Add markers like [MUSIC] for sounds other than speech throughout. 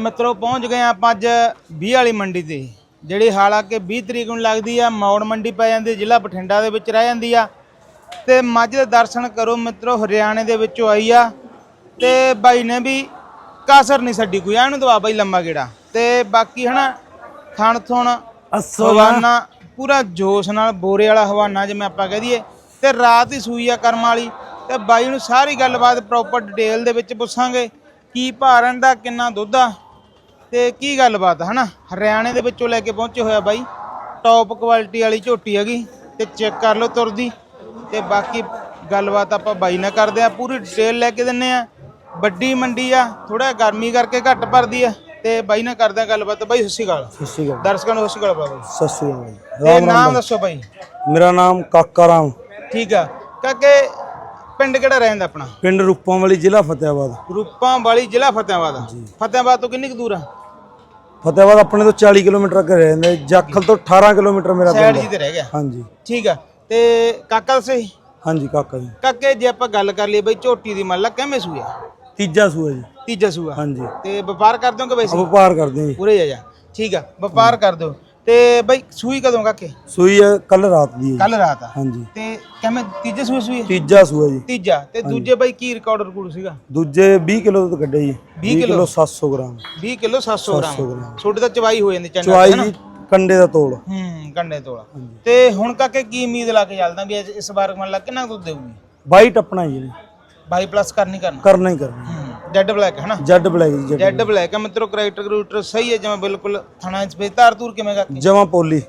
ਮਿੱਤਰੋ ਪਹੁੰਚ ਗਏ ਆ ਆਪਾਂ ਅੱਜ 20 ਵਾਲੀ ਮੰਡੀ ਤੇ ਜਿਹੜੀ ਹਾਲਾਂਕਿ 20 ਤਰੀਕ ਨੂੰ ਲੱਗਦੀ ਆ ਮੌੜ ਮੰਡੀ ਪੈ ਜਾਂਦੀ ਜ਼ਿਲ੍ਹਾ ਬਠਿੰਡਾ ਦੇ ਵਿੱਚ ਰਹਿ ਜਾਂਦੀ ਆ। ਤੇ ਮੱਝ ਦੇ ਦਰਸ਼ਨ ਕਰੋ ਮਿੱਤਰੋ ਹਰਿਆਣੇ ਦੇ ਵਿੱਚੋਂ ਆਈ ਆ। ਤੇ ਬਾਈ ਨੇ ਵੀ ਕਾਸਰ ਨਹੀਂ ਛੱਡੀ ਕੋਈ ਇਹਨੂੰ ਦਵਾ ਬਾਈ ਲੰਮਾ ਗੇੜਾ। ਤੇ ਬਾਕੀ ਹਨਾ ਥਣ ਥੁਣ ਹਵਾਨਾ ਪੂਰਾ ਜੋਸ਼ ਨਾਲ ਬੋਰੇ ਵਾਲਾ ਹਵਾਨਾ ਜਿਵੇਂ ਆਪਾਂ ਕਹਿ ਦਈਏ। ਤੇ ਰਾਤ ਹੀ ਸੂਈ ਆ ਕਰਮ ਵਾਲੀ ਤੇ ਬਾਈ ਨੂੰ ਸਾਰੀ ਗੱਲਬਾਤ ਪ੍ਰੋਪਰ ਡਿਟੇਲ ਦੇ ਵਿੱਚ ਪੁੱਛਾਂਗੇ ਕੀ ਭਾਰਨ ਦਾ ਕਿੰਨਾ ਦੁੱਧ ਆ। ਤੇ ਕੀ ਗੱਲਬਾਤ ਹਨਾ? ਹਰਿਆਣੇ ਦੇ ਵਿੱਚੋਂ ਲੈ ਕੇ ਪਹੁੰਚੇ ਹੋਇਆ ਬਾਈ। ਟੌਪ ਕੁਆਲਿਟੀ ਵਾਲੀ ਝੋਟੀ ਹੈਗੀ ਤੇ ਚੈੱਕ ਕਰ ਲਓ ਤੁਰਦੀ। ਤੇ ਬਾਕੀ ਗੱਲਬਾਤ ਆਪਾਂ ਬਾਈ ਨਾਲ ਕਰਦੇ ਆ ਪੂਰੀ ਡਿਟੇਲ ਲੈ ਕੇ ਦਿੰਨੇ ਆ। ਵੱਡੀ ਮੰਡੀ ਆ ਥੋੜਾ ਗਰਮੀ ਕਰਕੇ ਘੱਟ ਭਰਦੀ ਆ। ਤੇ ਬਾਈ ਨਾਲ ਕਰਦੇ ਆ ਗੱਲਬਾਤ। ਬਾਈ ਸਤਿ ਸ਼੍ਰੀ ਅਕਾਲ। ਸਤਿ ਸ਼੍ਰੀ ਅਕਾਲ। ਦਰਸ਼ਕਾਂ ਨੂੰ ਸਤਿ ਸ਼੍ਰੀ ਅਕਾਲ ਬਾਈ ਸਤਿ ਸ਼੍ਰੀ ਅਕਾਲ। ਤੇ ਨਾਮ ਦੱਸੋ ਬਾਈ। ਮੇਰਾ ਨਾਮ ਕਾਕਾ ਰਾਮ। ਠੀਕ ਆ। ਕਾਕੇ ਪਿੰਡ ਕਿਹੜਾ ਰਹਿੰਦਾ ਆਪਣਾ? ਪਿੰਡ ਰੂਪਾਂ ਵਾਲੀ ਜ਼ਿਲ੍ਹਾ ਫਤਿਆਬਾਦ ਰੂਪਾਂ ਵਾਲੀ ਜ਼ਿਲ੍ਹਾ ਫਤਿਆਬਾਦ ਫਤਿਆਬਾਦ ਤੋਂ ਕਿੰਨੀ ਕੁ ਦੂਰ ਆ? ਫਤਿਆਬਾਦ ਆਪਣੇ ਤੋਂ 40 ਕਿਲੋਮੀਟਰ ਅੱਗੇ ਰਹਿੰਦੇ ਜਾਖਲ ਤੋਂ 18 ਕਿਲੋਮੀਟਰ ਮੇਰਾ ਸਾਈਡ ਜੀ ਤੇ ਰਹਿ ਗਿਆ। ਹਾਂਜੀ। ਠੀਕ ਆ। ਤੇ ਕਾਕਾ ਦੱਸੇ ਹਾਂਜੀ ਕਾਕਾ ਜੀ। ਕਾਕੇ ਜੇ ਆਪਾਂ ਗੱਲ ਕਰ ਲਈਏ ਬਈ ਝੋਟੀ ਦੀ ਮੰਨ ਲਾ ਕਿਵੇਂ ਸੂਆ? ਤੀਜਾ ਸੂਆ ਜੀ। ਤੀਜਾ ਸੂਆ। ਹਾਂਜੀ। ਤੇ ਵਪਾਰ ਕਰ ਦਿਓ ਕਿ ਵੈਸੇ ਵਪਾਰ ਕਰਦੇ ਹਾਂ ਜੀ। ਪੂਰੇ ਜਾ ਜਾ। ਠੀਕ ਆ ਵਪਾਰ ਕਰ ਦਿਓ। ਤੇ ਬਈ ਸੂਈ ਕਦੋਂ ਕਾਕੇ ਸੂਈ ਕੱਲ ਰਾਤ ਦੀ ਹੈ। ਕੱਲ ਰਾਤ ਆ। ਹਾਂਜੀ। ਤੇ ਕਿਵੇਂ ਤੀਜੇ ਸੂਏ ਸੂਈ ਤੀਜਾ ਸੂਆ ਜੀ। ਤੀਜਾ। ਤੇ ਦੂਜੇ ਬਈ ਕੀ ਰਿਕਾਰਡ ਰਿਕੂਡ ਸੀਗਾ? ਦੂਜੇ 20 ਕਿਲੋ ਤੋਂ ਕੱਢੇ ਜੀ। 20 kilo? 700 gram. 20 kilo 700 gram. Gram. ਛੋਟੇ ਤਾਂ ਚਵਾਈ ਹੋ ਜਾਂਦੀ ਚੰਨਾ ਚੁਆਈ ਜੀ ਕੰਡੇ ਦਾ ਤੋਲ। ਹੂੰ ਕੰਡੇ ਤੋਲਾ। ਤੇ ਹੁਣ ਕਾਕੇ ਕੀ ਉਮੀਦ ਲਾ ਕੇ ਚੱਲਦਾ ਵੀ ਇਸ- ਇਸ ਵਾਰ ਮੰਨ ਲਾ ਕਿੰਨਾ ਕੁ ਦੁੱਧ ਦੇਊਗੀ? ਬਾਈ ਟੱਪਣਾ ਜੀ 22 ਪਲੱਸ ਕਰਨੀ ਕਰਨਾ। ਕਰਨਾ ਹੀ ਕਰਨਾ। ਹੂੰ। ਜੈਡ ਬਲੈਕ ਹੈ ਨਾ ਜੱਡ ਬਲੈਕ ਜੀ ਜੱਡ ਬਲੈਕ ਹੈ ਮਿੱਤਰੋ ਕਰੈਕਟਰ ਕਰੂਟਰ ਸਹੀ ਹੈ ਜਿਵੇਂ ਬਿਲਕੁਲ ਥਣਾ ਚ ਪੇ ਧਾਰ ਧੂਰ ਕਿਵੇਂ ਕਾਕੇ ਜਮਾ ਪੋਲੀ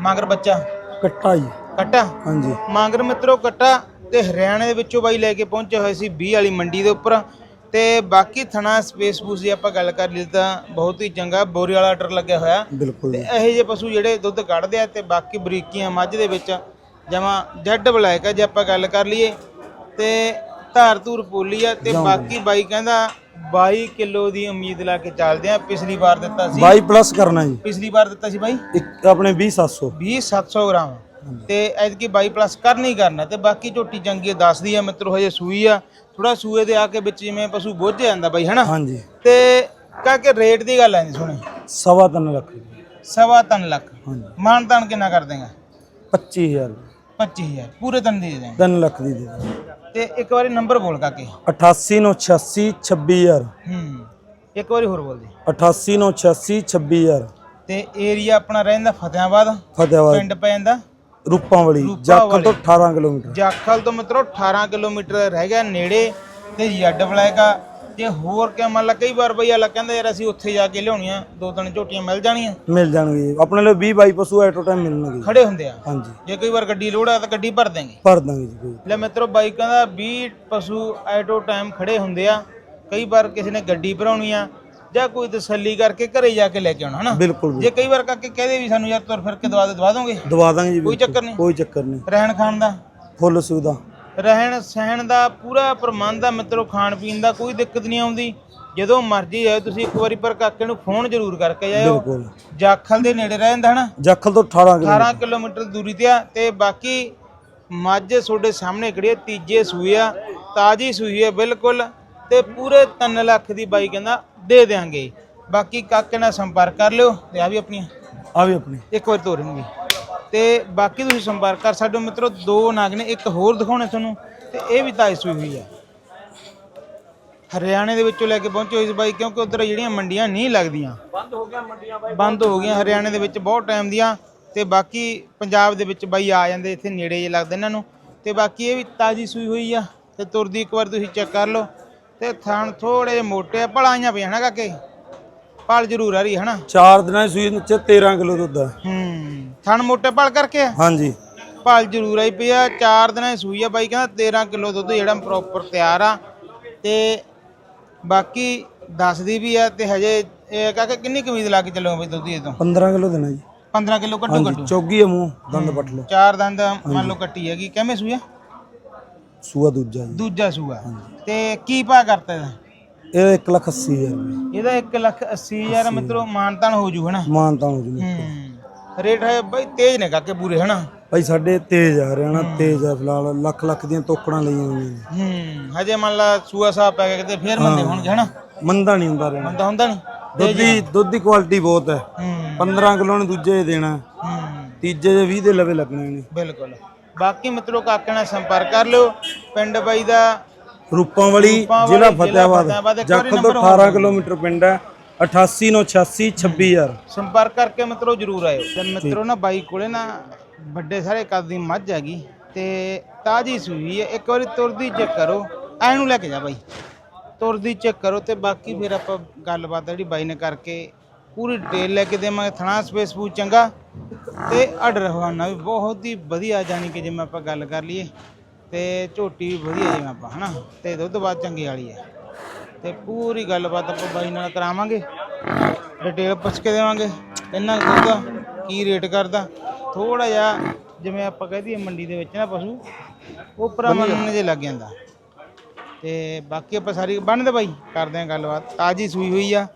ਮਾਂਗਰ ਬੱਚਾ ਕੱਟਾ ਜੀ ਕੱਟਾ ਹਾਂਜੀ ਮਾਂਗਰ ਮਿੱਤਰੋ ਕੱਟਾ ਤੇ ਹਰਿਆਣੇ ਦੇ ਵਿੱਚੋਂ ਬਾਈ ਲੈ ਕੇ ਪਹੁੰਚੇ ਹੋਏ ਸੀ 20 ਵਾਲੀ ਮੰਡੀ ਦੇ ਉੱਪਰ ਤੇ ਬਾਕੀ ਥਣਾ ਸਪੇਸ ਪੂਸ ਦੀ ਆਪਾਂ ਗੱਲ ਕਰ ਲਈ ਤਾਂ ਬਹੁਤ ਹੀ ਚੰਗਾ ਬੋਰੀ ਵਾਲਾ ਆਰਡਰ ਲੱਗਿਆ ਹੋਇਆ ਬਿਲਕੁਲ ਤੇ ਇਹੋ ਜਿਹੇ ਪਸ਼ੂ ਜਿਹੜੇ ਦੁੱਧ ਕੱਢਦੇ ਆ ਤੇ ਬਾਕੀ ਬਰੀਕੀਆਂ ਮੱਝ ਦੇ ਵਿੱਚ ਜਮਾ ਜੈਡ ਬਲੈਕ ਆ ਜੇ ਆਪਾਂ ਗੱਲ ਕਰ ਲਈਏ ਤੇ ਧਾਰ ਧੂਰ ਪੋਲੀ ਆ ਤੇ ਬਾਕੀ ਬਾਈ ਕਹਿੰਦਾ 22 ਕਿਲੋ ਦੀ ਉਮੀਦ ਲਾ ਕੇ ਚੱਲਦੇ ਆ। ਪਿਛਲੀ ਵਾਰ ਦਿੱਤਾ ਸੀ। 22 ਪਲੱਸ ਕਰਨਾ ਜੀ। ਪਿਛਲੀ ਵਾਰ ਦਿੱਤਾ ਸੀ ਬਾਈ? ਇੱਕ ਆਪਣੇ 20700 20 700 ਗ੍ਰਾਮ। ਤੇ ਐਤਕੀ 22 ਪਲੱਸ ਕਰਨਾ ਹੀ ਕਰਨਾ ਤੇ ਬਾਕੀ ਝੋਟੀ ਚੰਗੀ ਆ, ਦੱਸਦੀ ਆ ਮਿੱਤਰੋ ਹਜੇ ਸੂਈ ਆ। ਥੋੜਾ ਸੂਏ ਦੇ ਆ ਕੇ ਵਿੱਚ ਜਿਵੇਂ ਪਸ਼ੂ ਬੁੱਝ ਜਾਂਦਾ ਬਾਈ ਹਨਾ? ਹਾਂਜੀ। ਤੇ ਕਾਕੇ ਰੇਟ ਦੀ ਗੱਲ ਆਂਦੀ ਸੁਣੇ। ਸਵਾ ਤਿੰਨ ਲੱਖ। ਜੀ। ਸਵਾ ਤਿੰਨ ਲੱਖ। ਹਾਂਜੀ। ਮਾਨ ਤਾਨ ਕਿੰਨਾ ਕਰ ਦੇਗਾ? 25000 25000 ਪੂਰੇ ਤਨ ਦੇ ਦੇ 3 ਲੱਖ ਦੀ ਦੇ। ਤੇ ਇੱਕ ਵਾਰੀ ਨੰਬਰ ਬੋਲ ਕਾਕੇ। 88986 26000 ਹੂੰ ਇੱਕ ਵਾਰੀ ਹੋਰ ਬੋਲ ਦੇ। 88986 26000 ਤੇ ਏਰੀਆ ਆਪਣਾ ਰਹਿੰਦਾ ਫਤਿਆਬਾਦ ਫਤਿਆਬਾਦ। ਪਿੰਡ ਪੈ ਜਾਂਦਾ। ਰੂਪਾਂ ਵਾਲੀ ਜਾਖਲ ਤੋਂ 18 ਕਿਲੋਮੀਟਰ। ਜਾਖਲ ਤੋਂ ਮਿੱਤਰੋ 18 ਕਿਲੋਮੀਟਰ ਰਹਿ ਗਿਆ ਨੇੜੇ ਤੇ ਜੱਡ ਬਲੈਕ ਆ ਤੇ ਹੋਰ ਕਿ ਮੰਨ ਲਾ ਕਈ ਵਾਰ ਬਈ ਆਲਾ ਕਹਿੰਦਾ ਯਾਰ ਅਸੀਂ ਉੱਥੇ ਜਾ ਕੇ ਲਿਆਉਣੀਆਂ ਦੋ ਤਿੰਨ ਝੋਟੀਆਂ ਮਿਲ ਜਾਣੀਆਂ। ਮਿਲ ਜਾਣਗੇ ਆਪਣੇ ਲਈ 20 22 ਪਸ਼ੂ ਐਟੋ ਟਾਈਮ ਮਿਲਣਗੇ। ਖੜੇ ਹੁੰਦੇ ਆ। ਹਾਂਜੀ। ਜੇ ਕਈ ਵਾਰ ਗੱਡੀ ਲੋੜ ਆ ਤਾਂ ਗੱਡੀ ਭਰ ਦੇਂਗੇ ਭਰ ਦਾਂਗੇ ਜੀ ਕੋਈ। ਲੈ ਮਿੱਤਰੋ ਬਾਈ ਕਹਿੰਦਾ 20 ਪਸ਼ੂ ਐਟੋ ਟਾਈਮ ਖੜੇ ਹੁੰਦੇ ਆ। ਕਈ ਵਾਰ ਕਿਸੇ ਨੇ ਗੱਡੀ ਭਰਾਉਣੀ ਆ ਜਾਂ ਕੋਈ ਤਸੱਲੀ ਕਰਕੇ ਘਰੇ ਜਾ ਕੇ ਲੈ ਕੇ ਆਉਣਾ ਹਨਾ? ਬਿਲਕੁਲ ਜੇ ਕਈ ਵਾਰ ਕਾਕੇ ਕਹਦੇ ਵੀ ਸਾਨੂੰ ਯਾਰ ਤੁਰ ਫਿਰ ਕੇ ਦਵਾ ਦੇ ਦਵਾ ਦੋਗੇ? ਦਵਾ ਦਾਂਗੇ ਜੀ ਕੋਈ ਬਿਲਕੁਲ। ਚੱਕਰ ਨਹੀਂ। ਕੋਈ ਚੱਕਰ ਨਹੀਂ। ਰਹਿਣ ਖਾਣ ਦਾ? ਫੁੱਲ ਸੁਵਿਧਾ ਰਹਿਣ ਸਹਿਣ ਦਾ ਪੂਰਾ ਪ੍ਰਬੰਧ ਆ ਮਿੱਤਰੋ ਖਾਣ ਪੀਣ ਦਾ ਕੋਈ ਦਿੱਕਤ ਨਹੀਂ ਆਉਂਦੀ। ਜਦੋਂ ਮਰਜ਼ੀ ਆਏ ਤੁਸੀਂ ਇੱਕ ਵਾਰੀ ਪਰ ਕਾਕੇ ਨੂੰ ਫੋਨ ਜ਼ਰੂਰ ਕਰਕੇ ਜਾਇਓ ਬਿਲਕੁਲ। ਜਾਖਲ ਦੇ ਨੇੜੇ ਰਹਿੰਦਾ ਹਨਾ? ਜਾਖਲ ਤੋਂ 18 ਕਿਲੋਮੀਟਰ। 18 ਕਿਲੋਮੀਟਰ ਦੂਰੀ ਤੇ ਆ ਤੇ ਬਾਕੀ ਮੱਝ ਤੁਹਾਡੇ ਸਾਹਮਣੇ ਖੜੀ ਆ ਤੀਜੇ ਸੂਏ ਆ ਤਾਜੀ ਸੂਈ ਹੈ ਬਿਲਕੁਲ ਤੇ ਪੂਰੇ 3 ਲੱਖ ਦੀ ਬਾਈ ਕਹਿੰਦਾ ਦੇ ਦੇਾਂਗੇ ਬਾਕੀ ਕਾਕੇ ਨਾਲ ਸੰਪਰਕ ਕਰ ਲਿਓ ਤੇ ਆ ਵੀ ਆਪਣੀਆਂ। ਆ ਵੀ ਆਪਣੀ ਇੱਕ ਵਾਰ ਤੋਰਨ ਵੀ ਤੇ ਬਾਕੀ ਤੁਸੀਂ ਸੰਪਰਕ ਕਰ ਸਕਦੇ ਹੋ। ਮਿੱਤਰੋ ਦੋ ਨਾਗ ਨੇ ਇੱਕ ਹੋਰ ਦਿਖਾਉਣੇ ਤੁਹਾਨੂੰ ਤੇ ਇਹ ਵੀ ਤਾਜੀ ਸੂਈ ਹੋਈ ਆ। ਹਰਿਆਣੇ ਦੇ ਵਿੱਚੋਂ ਲੈ ਕੇ ਪਹੁੰਚੇ ਹੋਏ ਸੀ ਬਾਈ ਕਿਉਂਕਿ ਉਧਰ ਜਿਹੜੀਆਂ ਮੰਡੀਆਂ ਨਹੀਂ ਲੱਗਦੀਆਂ। ਬੰਦ ਹੋ ਗਿਆ ਮੰਡੀਆਂ ਬਾਈ ਬੰਦ ਹੋ ਗਈਆਂ ਹਰਿਆਣੇ ਦੇ ਵਿੱਚ ਬਹੁਤ ਟਾਈਮ ਦੀਆਂ ਤੇ ਬਾਕੀ ਪੰਜਾਬ ਦੇ ਵਿੱਚ ਬਾਈ ਆ ਜਾਂਦੇ ਇੱਥੇ ਨੇੜੇ ਜੇ ਲੱਗਦੇ ਇਹਨਾਂ ਨੂੰ। ਤੇ ਬਾਕੀ ਇਹ ਵੀ ਤਾਜੀ ਸੂਈ ਹੋਈ ਆ ਤੇ ਤੁਰਦੀ ਇੱਕ ਵਾਰ ਤੁਸੀਂ ਚੈੱਕ ਕਰ ਲਓ। ਤੇ ਥਣ ਥੋੜੇ ਜਿਹੇ ਮੋਟੇ ਆ ਭਲਾਈਆਂ ਪਈਆਂ ਹਨਾ ਕਾਕੇ? ਪਲ ਜ਼ਰੂਰ ਆ ਰਹੀ ਹੈ ਹਨਾ? ਚਾਰ ਦਿਨਾਂ ਦੀ ਸੂਈ ਵਿੱਚ 13 ਕਿਲੋ ਦੁੱਧ ਹੈ ਹੂੰ। ਥਣ ਮੋਟੇ ਪਲ ਕਰਕੇ? ਆ ਹਾਂਜੀ। ਪਲ ਜ਼ਰੂਰ ਆਈ ਪਈ ਆ ਚਾਰ ਦਿਨਾਂ ਦੀ ਸੂਈ ਆ ਬਾਈ ਕਹਿੰਦਾ 13 ਕਿਲੋ ਦੁੱਧ ਜਿਹੜਾ ਪ੍ਰੋਪਰ ਤਿਆਰ ਆ। ਤੇ ਬਾਕੀ ਦੱਸਦੀ ਵੀ ਆ ਤੇ ਹਜੇ ਇਹ ਕਾਕੇ ਕਿੰਨੀ ਕੁ ਉਮੀਦ ਲਾ ਕੇ ਚੱਲੋ ਬਈ ਦੁੱਧ ਇਹ ਤੋਂ 15 ਕਿਲੋ ਦੇਣਾ ਜੀ। 15 ਕਿਲੋ ਕੱਢੂ ਹਾਂਜੀ ਕੱਢੂ ਚੌਗੀ ਹੈ ਮੂੰਹ ਦੰਦ ਪੱਟ ਲਓ। ਚਾਰ ਦੰਦ ਮੰਨ ਲਓ ਕੱਟੀ ਹੈਗੀ ਕਿਵੇਂ ਸੂਆ ਸੂਆ ਦੂਜਾ ਜੀ। ਦੂਜਾ ਸੂਆ। ਤੇ ਕੀ ਭਾ ਕਰਤਾ ਇਹਦਾ? ਇਹ 1 ਲੱਖ 80 ਹਜ਼ਾਰ ਰੁਪਏ। ਇਹਦਾ 1 ਲੱਖ 80 ਹਜ਼ਾਰ ਮਿੱਤਰੋ ਮਾਨਤਾਨ ਹੋ ਜੂ ਹਨਾ ਮਾਨਤਾ ਹੋ ਜੂ ਹੂੰ। ਰੇਟ ਹੈ ਬਾਈ ਤੇਜ਼ ਨੇ ਕਾਕੇ ਪੂਰੇ ਹਨਾ? ਭਾਈ ਸਾਡੇ ਤੇਜ਼ ਆ ਹਰਿਆਣਾ ਤੇਜ਼ ਆ ਫਿਲਹਾਲ। ਲੱਖ ਲੱਖ ਦੀਆਂ ਤੋਕੜਾਂ ਲਈਆਂ ਹੋਈਆਂ ਨੇ। ਹੂੰ ਹਜੇ ਮੰਨ ਲਾ ਸੂਆ ਸਾਹਿਬ ਪੈ ਗਿਆ ਕਿਤੇ ਫੇਰ ਮੰਦੇ ਹੋਣਗੇ ਹਨਾ? ਮੰਦਾ ਨਹੀਂ ਹੁੰਦਾ ਹਰਿਆਣਾ ਮੰਦਾ ਹੁੰਦਾ ਨਹੀਂ? ਦੁੱਧ ਦੀ ਦੁੱਧ ਦੀ ਕੁਆਲਿਟੀ ਬਹੁਤ ਹੈ। ਹੂੰ। 15 ਕਿਲੋ ਨੇ ਦੂਜੇ ਦੇਣਾ। ਹੂੰ। ਤੀਜੇ ਦੇ 20 ਦੇ ਲਵੇ ਲੱਗਣੇ ਨੇ। ਬਿਲਕੁਲ। ਬਾਕੀ ਮਿੱਤਰੋ ਕਾਕੇ ਨਾਲ ਸੰਪਰਕ ਕਰ ਲਿਓ। ਪਿੰਡ ਬਾਈ ਦਾ ਰੂਪਾਂ ਵਾਲੀ ਜ਼ਿਲ੍ਹਾ ਫਤਿਆਬਾਦ ਜੱਖਲ ਤੋਂ ਨੰਬਰ 18 ਕਿਲੋਮੀਟਰ ਪਿੰਡ ਹੈ। 8886 26000 ਸੰਪਰਕ ਕਰਕੇ ਮਿੱਤਰੋ ਜਰੂਰ ਆਇਓ। ਤੇ ਮਿੱਤਰੋ ਨਾ ਬਾਈ ਕੋਲੇ ਨਾ ਵੱਡੇ ਸਾਰੇ ਕੱਦ ਦੀ ਮੱਝ ਹੈਗੀ। ਤੇ ਤਾਜੀ ਸੂਈ ਹੈ। ਇੱਕ ਵਾਰੀ ਤੁਰਦੀ ਚੈੱਕ ਕਰੋ। ਐ ਨੂੰ ਲੈ ਕੇ ਜਾ ਬਾਈ। ਤੁਰਦੀ ਚੈੱਕ ਕਰੋ ਤੇ ਬਾਕੀ ਫਿਰ ਆਪਾਂ ਗੱਲਬਾਤ ਜਿਹੜੀ ਬਾਈ ਨੇ ਕਰਕੇ ਪੂਰੀ ਡਿਟੇਲ ਲੈ ਕੇ ਦੇਵਾਂਗੇ। ਥਣਾ ਸਪੇਸ ਪੂ ਚੰਗਾ। ਤੇ ਆਰਡਰ ਹਵਾਨਾ ਵੀ ਬਹੁਤ ਹੀ ਵਧੀਆ ਜਾਨੀ ਕਿ ਜਿਵੇਂ ਆਪਾਂ ਗੱਲ ਕਰ ਲਈਏ। ਤੇ ਝੋਟੀ ਵੀ ਵਧੀਆ ਜਿਵੇਂ ਆਪਾਂ ਹਨਾ? ਤੇ ਦੁੱਧ ਬਾਅਦ ਚੰਗੀ ਵਾਲੀ ਹੈ। ਤੇ ਪੂਰੀ ਗੱਲਬਾਤ ਆਪਾਂ ਬਾਈ ਨਾਲ ਕਰਾਵਾਂਗੇ। ਡਿਟੇਲ ਪੁੱਛ ਕੇ ਦੇਵਾਂਗੇ। ਇਹਨਾਂ ਦੁੱਧ ਦਾ ਕੀ ਰੇਟ ਕਰਦਾ। ਥੋੜਾ ਜਿਹਾ ਜਿਵੇਂ ਆਪਾਂ ਕਹਿ ਦਈਏ ਮੰਡੀ ਦੇ ਵਿੱਚ ਨਾ ਪਸ਼ੂ ਉਪਰਾ ਮੰਨਣ ਜੇ ਲੱਗ ਜਾਂਦਾ। ਤੇ ਬਾਕੀ ਆਪਾਂ ਸਾਰੀ ਬੰਨਦੇ ਬਾਈ ਕਰਦੇ ਆਂ ਗੱਲਬਾਤ। ਤਾਜੀ ਸੂਈ ਹੋਈ ਆ।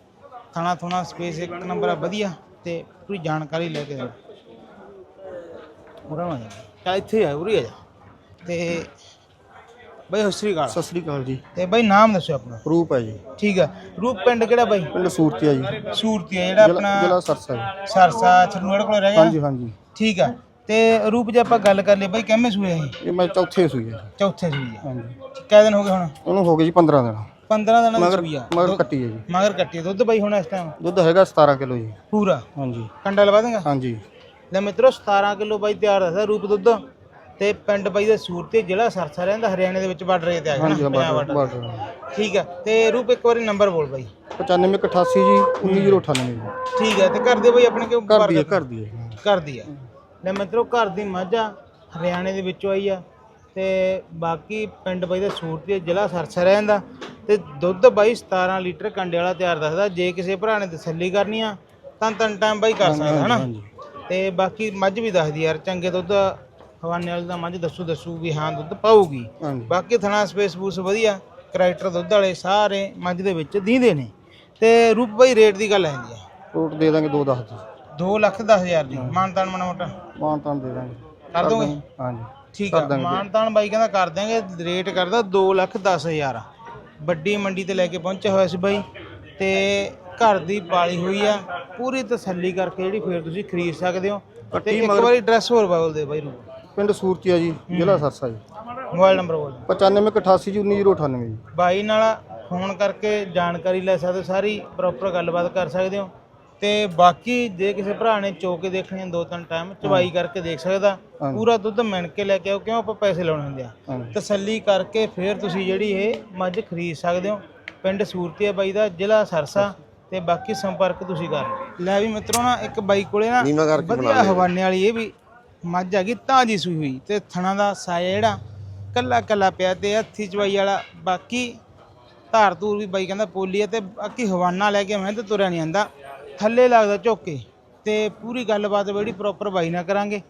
ਥਾਣਾ ਥੋਣਾ ਸਪੇਸ ਇੱਕ ਨੰਬਰ ਆ ਵਧੀਆ। ਤੇ ਪੂਰੀ ਜਾਣਕਾਰੀ ਲੈ ਕੇ ਦੇਣਾ। ਉਰਾ ਆ ਜਾ। ਇੱਥੇ ਆ ਉਰੀ ਆ ਜਾ। ਤੇ ਬਾਈ ਸਤਿ ਸ੍ਰੀ ਅਕਾਲ। ਸਤਿ ਸ੍ਰੀ ਅਕਾਲ ਜੀ। ਤੇ ਬਾਈ ਨਾਮ ਦੱਸੋ ਆਪਣਾ। ਰੂਪ ਹੈ ਜੀ। ਠੀਕ ਆ ਰੂਪ ਪਿੰਡ ਕਿਹੜਾ ਬਾਈ? ਪਿੰਡ ਸੂਰਤੀਆ ਜੀ। ਸੂਰਤੀ ਆ ਜਿਹੜਾ ਆਪਣਾ ਸਰਸਾ ਜੀ। ਸਰਸਾ ਛਰਨੂੜ ਕੋਲ ਰਹਿ ਗਿਆ? ਹਾਂਜੀ ਠੀਕ ਆ ਤੇ ਰੂਪ ਜੇ ਆਪਾਂ ਗੱਲ ਕਰ ਲਈ ਬਾਈ ਕਿੰਨੇ ਸੂਏ ਇਹ? ਇਹ ਮੈਂ ਚੌਥੇ ਸੂਈ ਹੈ ਚੌਥੇ ਸੂਈ ਆ। ਹਾਂਜੀ। ਕਿੰਨੇ ਦਿਨ ਹੋ ਗਏ ਹੁਣ? ਉਹਨੂੰ ਹੋ ਗਏ ਜੀ 15 ਦਿਨ। 15 ਦਿਨਾਂ ਦੀ ਸੂਈ ਆ। ਮਗਰ ਕੱਟੀ ਹੈ ਜੀ। ਮਗਰ ਕੱਟੀ ਆ। ਦੁੱਧ ਬਾਈ ਹੁਣ ਇਸ ਟਾਈਮ ਦੁੱਧ ਹੈਗਾ 17 ਕਿਲੋ ਜੀ। ਪੂਰਾ? ਹਾਂਜੀ। ਕੰਡਾ ਲਵਾ ਦੇਗਾ? ਹਾਂਜੀ। ਲੈ ਮਿੱਤਰੋ 17 ਕਿਲੋ ਬਾਈ ਤਿਆਰ ਦੱਸਦਾ ਰੂਪ ਦੁੱਧ। ਤੇ ਪਿੰਡ ਬਾਈ ਦਾ ਸੂਰਤੀ ਜ਼ਿਲ੍ਹਾ ਸਰਸਾ ਰਹਿੰਦਾ ਹਰਿਆਣੇ ਦੇ ਵਿੱਚ ਬਾਰਡਰ ਤੇ ਆ ਗਿਆ ਨਾ ਹਾਂਜੀ ਪੰਜਾਬ ਬਾਰਡਰ ਬਾਰਡਰ। ਬਾਰਡਰ। ਠੀਕ ਆ ਤੇ ਰੂਪ ਇੱਕ ਵਾਰੀ ਨੰਬਰ ਬੋਲ ਬਾਈ। 9588 ਜੀ 19098 ਜੀ। ਠੀਕ ਆ ਤੇ ਘਰ ਦੇ ਬਾਈ ਆਪਣੇ ਕਿਉਂ ਘਰ ਦੀ ਹੈ ਘਰ ਦੀ ਹੈ ਆ। ਲੈ ਮਿੱਤਰੋ ਘਰ ਦੀ ਮੱਝ ਆ ਹਰਿਆਣੇ ਦੇ ਵਿੱਚੋਂ ਆਈ ਆ। ਤੇ ਬਾਕੀ ਪਿੰਡ ਬਾਈ ਦਾ ਸੂਰਤੀ ਜ਼ਿਲ੍ਹਾ ਸਰਸਾ ਰਹਿੰਦਾ। ਤੇ ਦੁੱਧ ਬਾਈ 17 ਲੀਟਰ ਕੰਡੇ ਵਾਲਾ ਤਿਆਰ ਦੱਸਦਾ ਜੇ ਕਿਸੇ ਭਰਾ ਨੇ ਤਸੱਲੀ ਕਰਨੀ ਆ ਤਾਂ ਤਿੰਨ ਟਾਈਮ ਬਾਈ ਕਰ ਸਕਦਾ ਹਨਾ? ਤੇ ਬਾਕੀ ਮੱਝ ਵੀ ਦੱਸਦੀ ਯਾਰ ਚੰਗੇ ਦੁੱਧ ਹਵਾਨੇ ਵਾਲੀ ਦਾ ਮੱਝ ਦੱਸੂ ਦੱਸੂ ਵੀ ਹਾਂ ਦੁੱਧ ਪਾਊਗੀ। ਹਾਂਜੀ। ਬਾਕੀ ਥਣਾ ਸਪੇਸ ਬੂਸ ਵਧੀਆ ਕਰੈਕਟਰ ਦੁੱਧ ਵਾਲੇ ਸਾਰੇ ਮੱਝ ਦੇ ਵਿੱਚ ਦੀਂਦੇ ਨੇ। ਤੇ ਰੂਪ ਬਾਈ ਰੇਟ ਦੀ ਗੱਲ ਆਂਦੀ ਆ। ਕੋਟ ਦੇ ਦਾਂਗੇ 2 10 ਦੀ 2 ਲੱਖ 10 ਹਜ਼ਾਰ ਦੀ। ਮਾਨਤਾਨ ਮਨੋਟ ਮਾਨ ਤਾਂ ਦੇ ਦਾਂਗੇ। ਕਰ ਦੋਗੇ? ਹਾਂਜੀ। ਠੀਕ ਆ ਮਾਨਤਾਨ ਬਾਈ ਕਹਿੰਦਾ ਕਰ ਦਿਆਂਗੇ ਰੇਟ ਕਰਦਾ 2 ਲੱਖ 10 ਹਜ਼ਾਰ। ਵੱਡੀ ਮੰਡੀ ਤੇ ਲੈ ਕੇ ਪਹੁੰਚਿਆ ਹੋਇਆ ਸੀ ਬਾਈ। ਤੇ ਘਰ ਦੀ ਪਾਲੀ ਹੋਈ ਆ। ਪੂਰੀ ਤਸੱਲੀ ਕਰਕੇ ਜਿਹੜੀ ਫੇਰ ਤੁਸੀਂ ਖਰੀਦ ਸਕਦੇ ਹੋ। ਤੇ ਇੱਕ ਵਾਰੀ ਐਡਰੈਸ ਹੋਰ ਬੋਲ ਦੇ ਬਾਈ ਰੂਪ। ਪਿੰਡ ਸੂਰਤੀਆ ਜੀ ਜ਼ਿਲ੍ਹਾ ਸਰਸਾ ਜੀ। ਮੋਬਾਈਲ ਨੰਬਰ ਬੋਲ 9588 ਜੀ 19098 ਜੀ। ਬਾਈ ਨਾਲ ਫੋਨ ਕਰਕੇ ਜਾਣਕਾਰੀ ਲੈ ਸਕਦੇ ਹੋ ਸਾਰੀ ਪ੍ਰੋਪਰ ਗੱਲਬਾਤ ਕਰ ਸਕਦੇ ਹੋ। ਤੇ ਬਾਕੀ ਜੇ ਕਿਸੇ ਭਰਾ ਨੇ ਚੋ ਕੇ ਦੇਖਣੀ ਦੋ ਤਿੰਨ ਟਾਈਮ ਚਵਾਈ ਕਰਕੇ ਦੇਖ ਸਕਦਾ। ਪੂਰਾ ਦੁੱਧ ਮਿਣ ਕੇ ਲੈ ਕੇ ਆਓ ਕਿਉਂ ਆਪਾਂ ਪੈਸੇ ਲਾਉਣੇ ਹੁੰਦੇ ਆ। ਤਸੱਲੀ ਕਰਕੇ ਫਿਰ ਤੁਸੀਂ ਜਿਹੜੀ ਇਹ ਮੱਝ ਖਰੀਦ ਸਕਦੇ ਹੋ। ਪਿੰਡ ਸੂਰਤੀਆ ਬਾਈ ਦਾ ਜ਼ਿਲ੍ਹਾ ਸਰਸਾ। ਤੇ ਬਾਕੀ ਸੰਪਰਕ ਤੁਸੀਂ ਕਰ ਲੈ ਵੀ ਮਿੱਤਰੋ ਨਾ ਇੱਕ ਬਾਈ ਕੋਲੇ ਨਾ ਵਧੀਆ ਹਵਾਨੇ ਵਾਲੀ ਇਹ ਵੀ ਮੱਝ ਹੈਗੀ ਤਾਜੀ ਸੂਈ ਹੋਈ। ਤੇ ਥਣਾ ਦਾ ਸਾਇਆ ਜਿਹੜਾ ਕੱਲਾ ਕੱਲਾ ਪਿਆ ਤੇ ਹੱਥੀ ਚਵਾਈ ਵਾਲਾ ਬਾਕੀ ਧਾਰ ਧੂਰ ਵੀ ਬਾਈ ਕਹਿੰਦਾ ਪੋਲੀ ਹੈ ਤੇ ਬਾਕੀ ਹਵਾਨਾ ਲੈ ਕੇ ਮੈਂ ਤੇ ਤੁਰਿਆ ਨਹੀਂ ਆਂਦਾ ਥੱਲੇ ਲੱਗਦਾ ਝੋਕੇ। ਤੇ ਪੂਰੀ ਗੱਲਬਾਤ ਜਿਹੜੀ ਪ੍ਰੋਪਰ ਬਾਈ ਨਾਲ ਕਰਾਂਗੇ